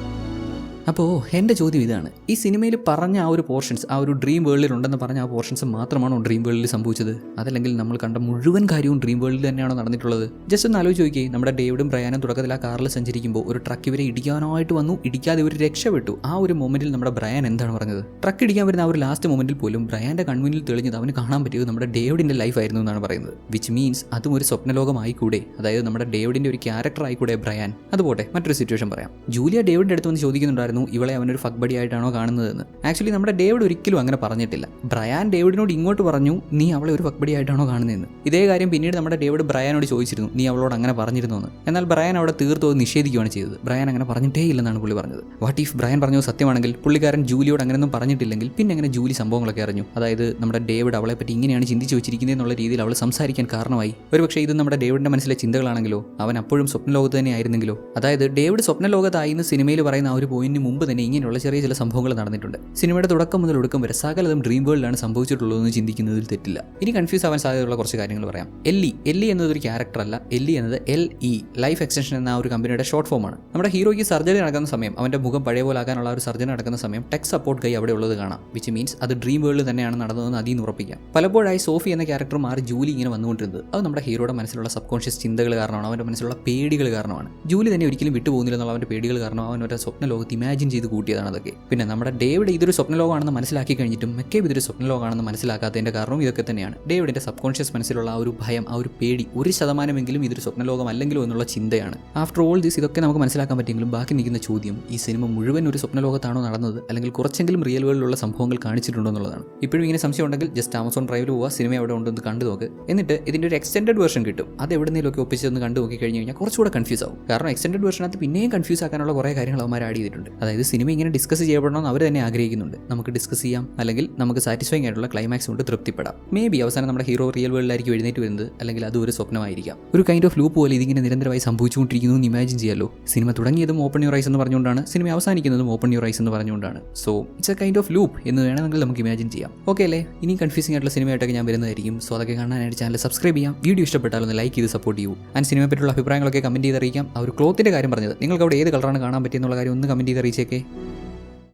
അപ്പോൾ എന്റെ ചോദ്യം ഇതാണ്. ഈ സിനിമയിൽ പറഞ്ഞ ആ ഒരു പോർഷൻസ് ആ ഒരു ഡ്രീം വേൾഡിൽ ഉണ്ടെന്ന് പറഞ്ഞ ആ പോർഷൻസ് മാത്രമാണോ ഡ്രീം വേൾഡിൽ സംഭവിച്ചത്? അതല്ലെങ്കിൽ നമ്മൾ കണ്ട മുഴുവൻ കാര്യവും ഡ്രീം വേൾഡിൽ തന്നെയാണോ നടന്നിട്ടുള്ളത്? ജസ്റ്റ് ഒന്ന് ആലോചിച്ച് നോക്കി നമ്മുടെ ഡേവിഡും ബ്രയാനും തുടക്കത്തിൽ ആ കാറിൽ സഞ്ചരിക്കുമ്പോൾ ഒരു ട്രക്ക് ഇവരെ ഇടിക്കാനായിട്ട് വന്നു ഇടിക്കാതെ ഒരു രക്ഷപ്പെട്ടു. ആ ഒരു മൊമെന്റിൽ നമ്മുടെ ബ്രയാൻ എന്താണ് പറഞ്ഞത്? ട്രക്ക് ഇടിക്കാൻ വരുന്ന ആ ഒരു ലാസ്റ്റ് മൊമെന്റിൽ പോലും ബ്രയാന്റെ കൺമുന്നിൽ തെളിഞ്ഞത് അവന് കാണാൻ പറ്റിയത് നമ്മുടെ ഡേവിഡിന്റെ ലൈഫ് ആയിരുന്നു എന്നാണ് പറയുന്നത്. വിച്ച് മീൻസ് അതും ഒരു സ്വപ്നലോകമായി കൂടെ അതായത് നമ്മുടെ ഡേവിഡിന്റെ ഒരു ക്യാരക്ടർ ആയിക്കൂടെ ബ്രയാൻ. അതുപോട്ടെ മറ്റൊരു സിറ്റുവേഷൻ പറയാം. ജൂലിയ ഡേവിഡിന്റെ അടുത്ത് വന്ന് ചോദിക്കുന്നുണ്ടായിരുന്നു ഇവളെ അവനൊരു ഫക്ബഡി ബഡി ആയിട്ടാണോ കാണുന്നതെന്ന്. ആക്ച്വലി നമ്മുടെ ഡേവിഡ് ഒരിക്കലും അങ്ങനെ പറഞ്ഞിട്ടില്ല. ബ്രയാൻ ഡേവിഡിനോട് ഇങ്ങോട്ട് പറഞ്ഞു നീ അവളെ ഒരു ഫക്ബഡി ബഡി ആയിട്ടാണോ കാണുന്നതെന്ന്. ഇതേ കാര്യം പിന്നീട് നമ്മുടെ ഡേവിഡ് ബ്രയാനോട് ചോദിച്ചിരുന്നു നീ അവളോട് അങ്ങനെ പറഞ്ഞിരുന്നു എന്ന് എന്നാൽ ബ്രയാൻ അവിടെ തീർത്തു അത് നിഷേധിക്കുകയാണ് ചെയ്തത്. ബ്രയാൻ അങ്ങനെ പറഞ്ഞിട്ടേ ഇല്ലെന്നാണ് പുള്ളി പറഞ്ഞത്. വാട്ട് ഇഫ് ബ്രയാൻ പറഞ്ഞത് സത്യമാണെങ്കിൽ പുള്ളിക്കാരൻ ജൂലിയോട് അങ്ങനെയൊന്നും പറഞ്ഞിട്ടില്ലെങ്കിൽ പിന്നെ അങ്ങനെ ജൂലി സംഭവങ്ങളൊക്കെ അറിഞ്ഞു. അതായത് നമ്മുടെ ഡേവിഡ് അവളെ പറ്റി ഇങ്ങനെയാണ് ചിന്തിച്ചു വെച്ചിരിക്കുന്നത് എന്നുള്ള രീതിയിൽ അവൾ സംസാരിക്കാൻ കാരണമായി. ഒരുപക്ഷേ ഇത് നമ്മുടെ ഡേവിഡിന്റെ മനസ്സിലെ ചിന്തകളാണെങ്കിലോ അവൻ അപ്പോഴും സ്വപ്നലോകത്ത് തന്നെ ആയിരുന്നെങ്കിലോ അതായത് ഡേവിഡ് സ്വപ്നലോകത്തായി എന്ന് സിനിമയിൽ പറയുന്ന ആ ഒരു പോയിന്റിന് മുമ്പ് തന്നെ ഇങ്ങനെയുള്ള ചെറിയ ചില സംഭവങ്ങൾ നടന്നിട്ടുണ്ട്. സിനിമയുടെ തുടക്കം മുതൽ ഒടുക്കം വരെ സകലതും ഡ്രീം വേൾഡിലാണ് സംഭവിച്ചിട്ടുള്ളതെന്ന് ചിന്തിക്കുന്നതിൽ തെറ്റില്ല. ഇനി കൺഫ്യൂസ് ആവാൻ സാധ്യതയുള്ള കുറച്ച് കാര്യങ്ങൾ പറയാം. എല്ലി എല്ലി എന്നതൊരു ക്യാരക്ടർ അല്ല. എല്ലി എന്നത് എൽ ഇ ലൈഫ് എക്സ്റ്റൻഷൻ എന്ന ഒരു കമ്പനിയുടെ ഷോർട്ട് ഫോമാണ് നമ്മുടെ ഹീറോയ്ക്ക് സർജറി നടക്കുന്ന സമയം അവന്റെ മുഖം പഴയ പോലെ ആകാനുള്ള ഒരു സർജറി നടക്കുന്ന സമയം ടെക് സപ്പോർട്ട് കൈ അവിടെ ഉള്ളത് കാണാം. വിച്ച് മീൻസ് അത് ഡ്രീം വേൾഡിൽ തന്നെയാണ് നടന്നതെന്ന് അതിൽ നിന്ന് ഉറപ്പിക്കാം. പലപ്പോഴായി സോഫി എന്ന ക്യാരക്ടർ മാറി ജൂലി ഇങ്ങനെ വന്നുകൊണ്ടിരുന്നത്. അത് നമ്മുടെ ഹീറോയുടെ മനസ്സിലുള്ള സബ് കോൺഷ്യസ് ചിന്തകൾ കാരണമാണ് അവന്റെ മനസ്സിലുള്ള പേടികൾ കാരണമാണ്. ജൂലി തന്നെ ഒരിക്കലും വിട്ടുപോകുന്നില്ല എന്നുള്ള അവന്റെ പേടികൾ കാരണം അവൻ ഒരു സ്വപ്ന ലോകത്ത് ഇമാജിൻ ചെയ്ത് കൂട്ടിയതാണ് അതൊക്കെ. പിന്നെ നമ്മുടെ ഡേവിഡ് ഇതൊരു സ്വപ്നലോകമാണെന്ന് മനസ്സിലാക്കി കഴിഞ്ഞിട്ടും മെക്കേബ് ഇതൊരു സ്വപ്നലോകമാണെന്ന് മനസ്സിലാക്കാത്തതിന്റെ കാരണവും ഇതൊക്കെ തന്നെയാണ്. ഡേവിഡിന്റെ സബ് കോൺഷ്യസ് മനസ്സിലുള്ള ആ ഒരു ഭയം ആ ഒരു പേടി ഒരു ശതമാനമെങ്കിലും ഇതൊരു സ്വപ്നലോകം എന്നുള്ള ചിന്തയാണ്. ആഫ്റ്റർ ഓൾ ദിസ് ഇതൊക്കെ നമുക്ക് മനസ്സിലാക്കാൻ പറ്റിയെങ്കിലും ബാക്കി നിൽക്കുന്ന ചോദ്യം ഈ സിനിമ മുഴുവൻ ഒരു സ്വപ്നലോകത്താണോ നടന്നത്? അല്ലെങ്കിൽ കുറച്ചെങ്കിലും റിയൽ വേൾഡിലുള്ള സംഭവങ്ങൾ കാണിച്ചിട്ടുണ്ടോ എന്നുള്ളതാണ്. ഇപ്പോഴും ഇങ്ങനെ സംശയം ഉണ്ടെങ്കിൽ ജസ്റ്റ് ആമസോൺ ഡ്രൈവിൽ പോവുക സിനിമ എവിടെ ഉണ്ടെന്ന് കണ്ടു നോക്ക്. എന്നിട്ട് ഇതിന്റെ ഒരു എക്സ്റ്റൻഡ് വേർഷൻ കിട്ടും. അത് എവിടെന്നേലൊക്കെ ഒപ്പിച്ചൊന്ന് കണ്ടു നോക്കി കഴിഞ്ഞ് കഴിഞ്ഞാൽ കുറച്ചുകൂടെ കൺഫ്യൂസ് ആവും. കാരണം എക്സ്റ്റൻഡ് വേർഷനകത്ത് പിന്നെയും കൺഫ്യൂസ് ആക്കാനുള്ള കുറേ കാര്യങ്ങൾ അവന്മാർ ആഡ് ചെയ്തിട്ടുണ്ട്. അതായത് സിനിമ ഇങ്ങനെ ഡിസ്കസ് ചെയ്യപ്പെടണമെന്ന് അവർ തന്നെ ആഗ്രഹിക്കുന്നുണ്ട്. നമുക്ക് ഡിസ്കസ് ചെയ്യാം അല്ലെങ്കിൽ നമുക്ക് സാറ്റിസ്ഫൈങ് ആയിട്ടുള്ള ക്ലൈമാക്സ് കൊണ്ട് തൃപ്തിപ്പെടാം. മേ ബി അവസാനം നമ്മുടെ ഹീറോ റിയൽ വേൾഡിലായിരിക്കും എഴുന്നേറ്റ് വരുന്നത് അല്ലെങ്കിൽ അത് ഒരു സ്വപ്നമായിരിക്കാം. ഒരു കൈൻഡ് ഓഫ് ലൂപ്പ് പോലെ ഇതിങ്ങനെ നിരന്തരമായി സംഭവിച്ചുകൊണ്ടിരിക്കുന്നു എന്ന് ഇമാജിൻ ചെയ്യാലോ. സിനിമ തുടങ്ങിയതും ഓപ്പൺ യുവർ ഐസ് എന്ന് പറഞ്ഞുകൊണ്ടാണ് സിനിമ അവസാനിക്കുന്നതും ഓപ്പൺ യുവർ ഐസ് എന്ന് പറഞ്ഞുകൊണ്ടാണ്. So it's a kind of loop എന്ന് വേണമെങ്കിൽ നമുക്ക് ഇമാജിൻ ചെയ്യാം. ഓക്കെ അല്ലേ? ഇനി കൺഫ്യൂസിംഗ് ആയിട്ടുള്ള സിനിമയായിട്ടൊക്കെ ഞാൻ വരുന്നതായിരിക്കും. സോ അതൊക്കെ കാണാനായിട്ട് ചാനൽ സബ്സ്ക്രൈബ് ചെയ്യാം. വീഡിയോ ഇഷ്ടപ്പെട്ടാൽ ഒന്ന് ലൈക്ക് ചെയ്ത് സപ്പോർട്ട് ചെയ്യൂ. ആൻഡ് സിനിമയെ പറ്റിയുള്ള അഭിപ്രായങ്ങളൊക്കെ കമന്റ് ചെയ്ത് അറിയിക്കാം ആ ഒരു ക്ലോത്തിന്റെ കാര്യം പറഞ്ഞത്. നിങ്ങൾക്ക് അവിടെ ഏത് കളറാണ് കാണാൻ പറ്റിയെന്നുള്ള കാര്യം ഒന്ന് കമന്റ് ചെയ്ത് परिचय के।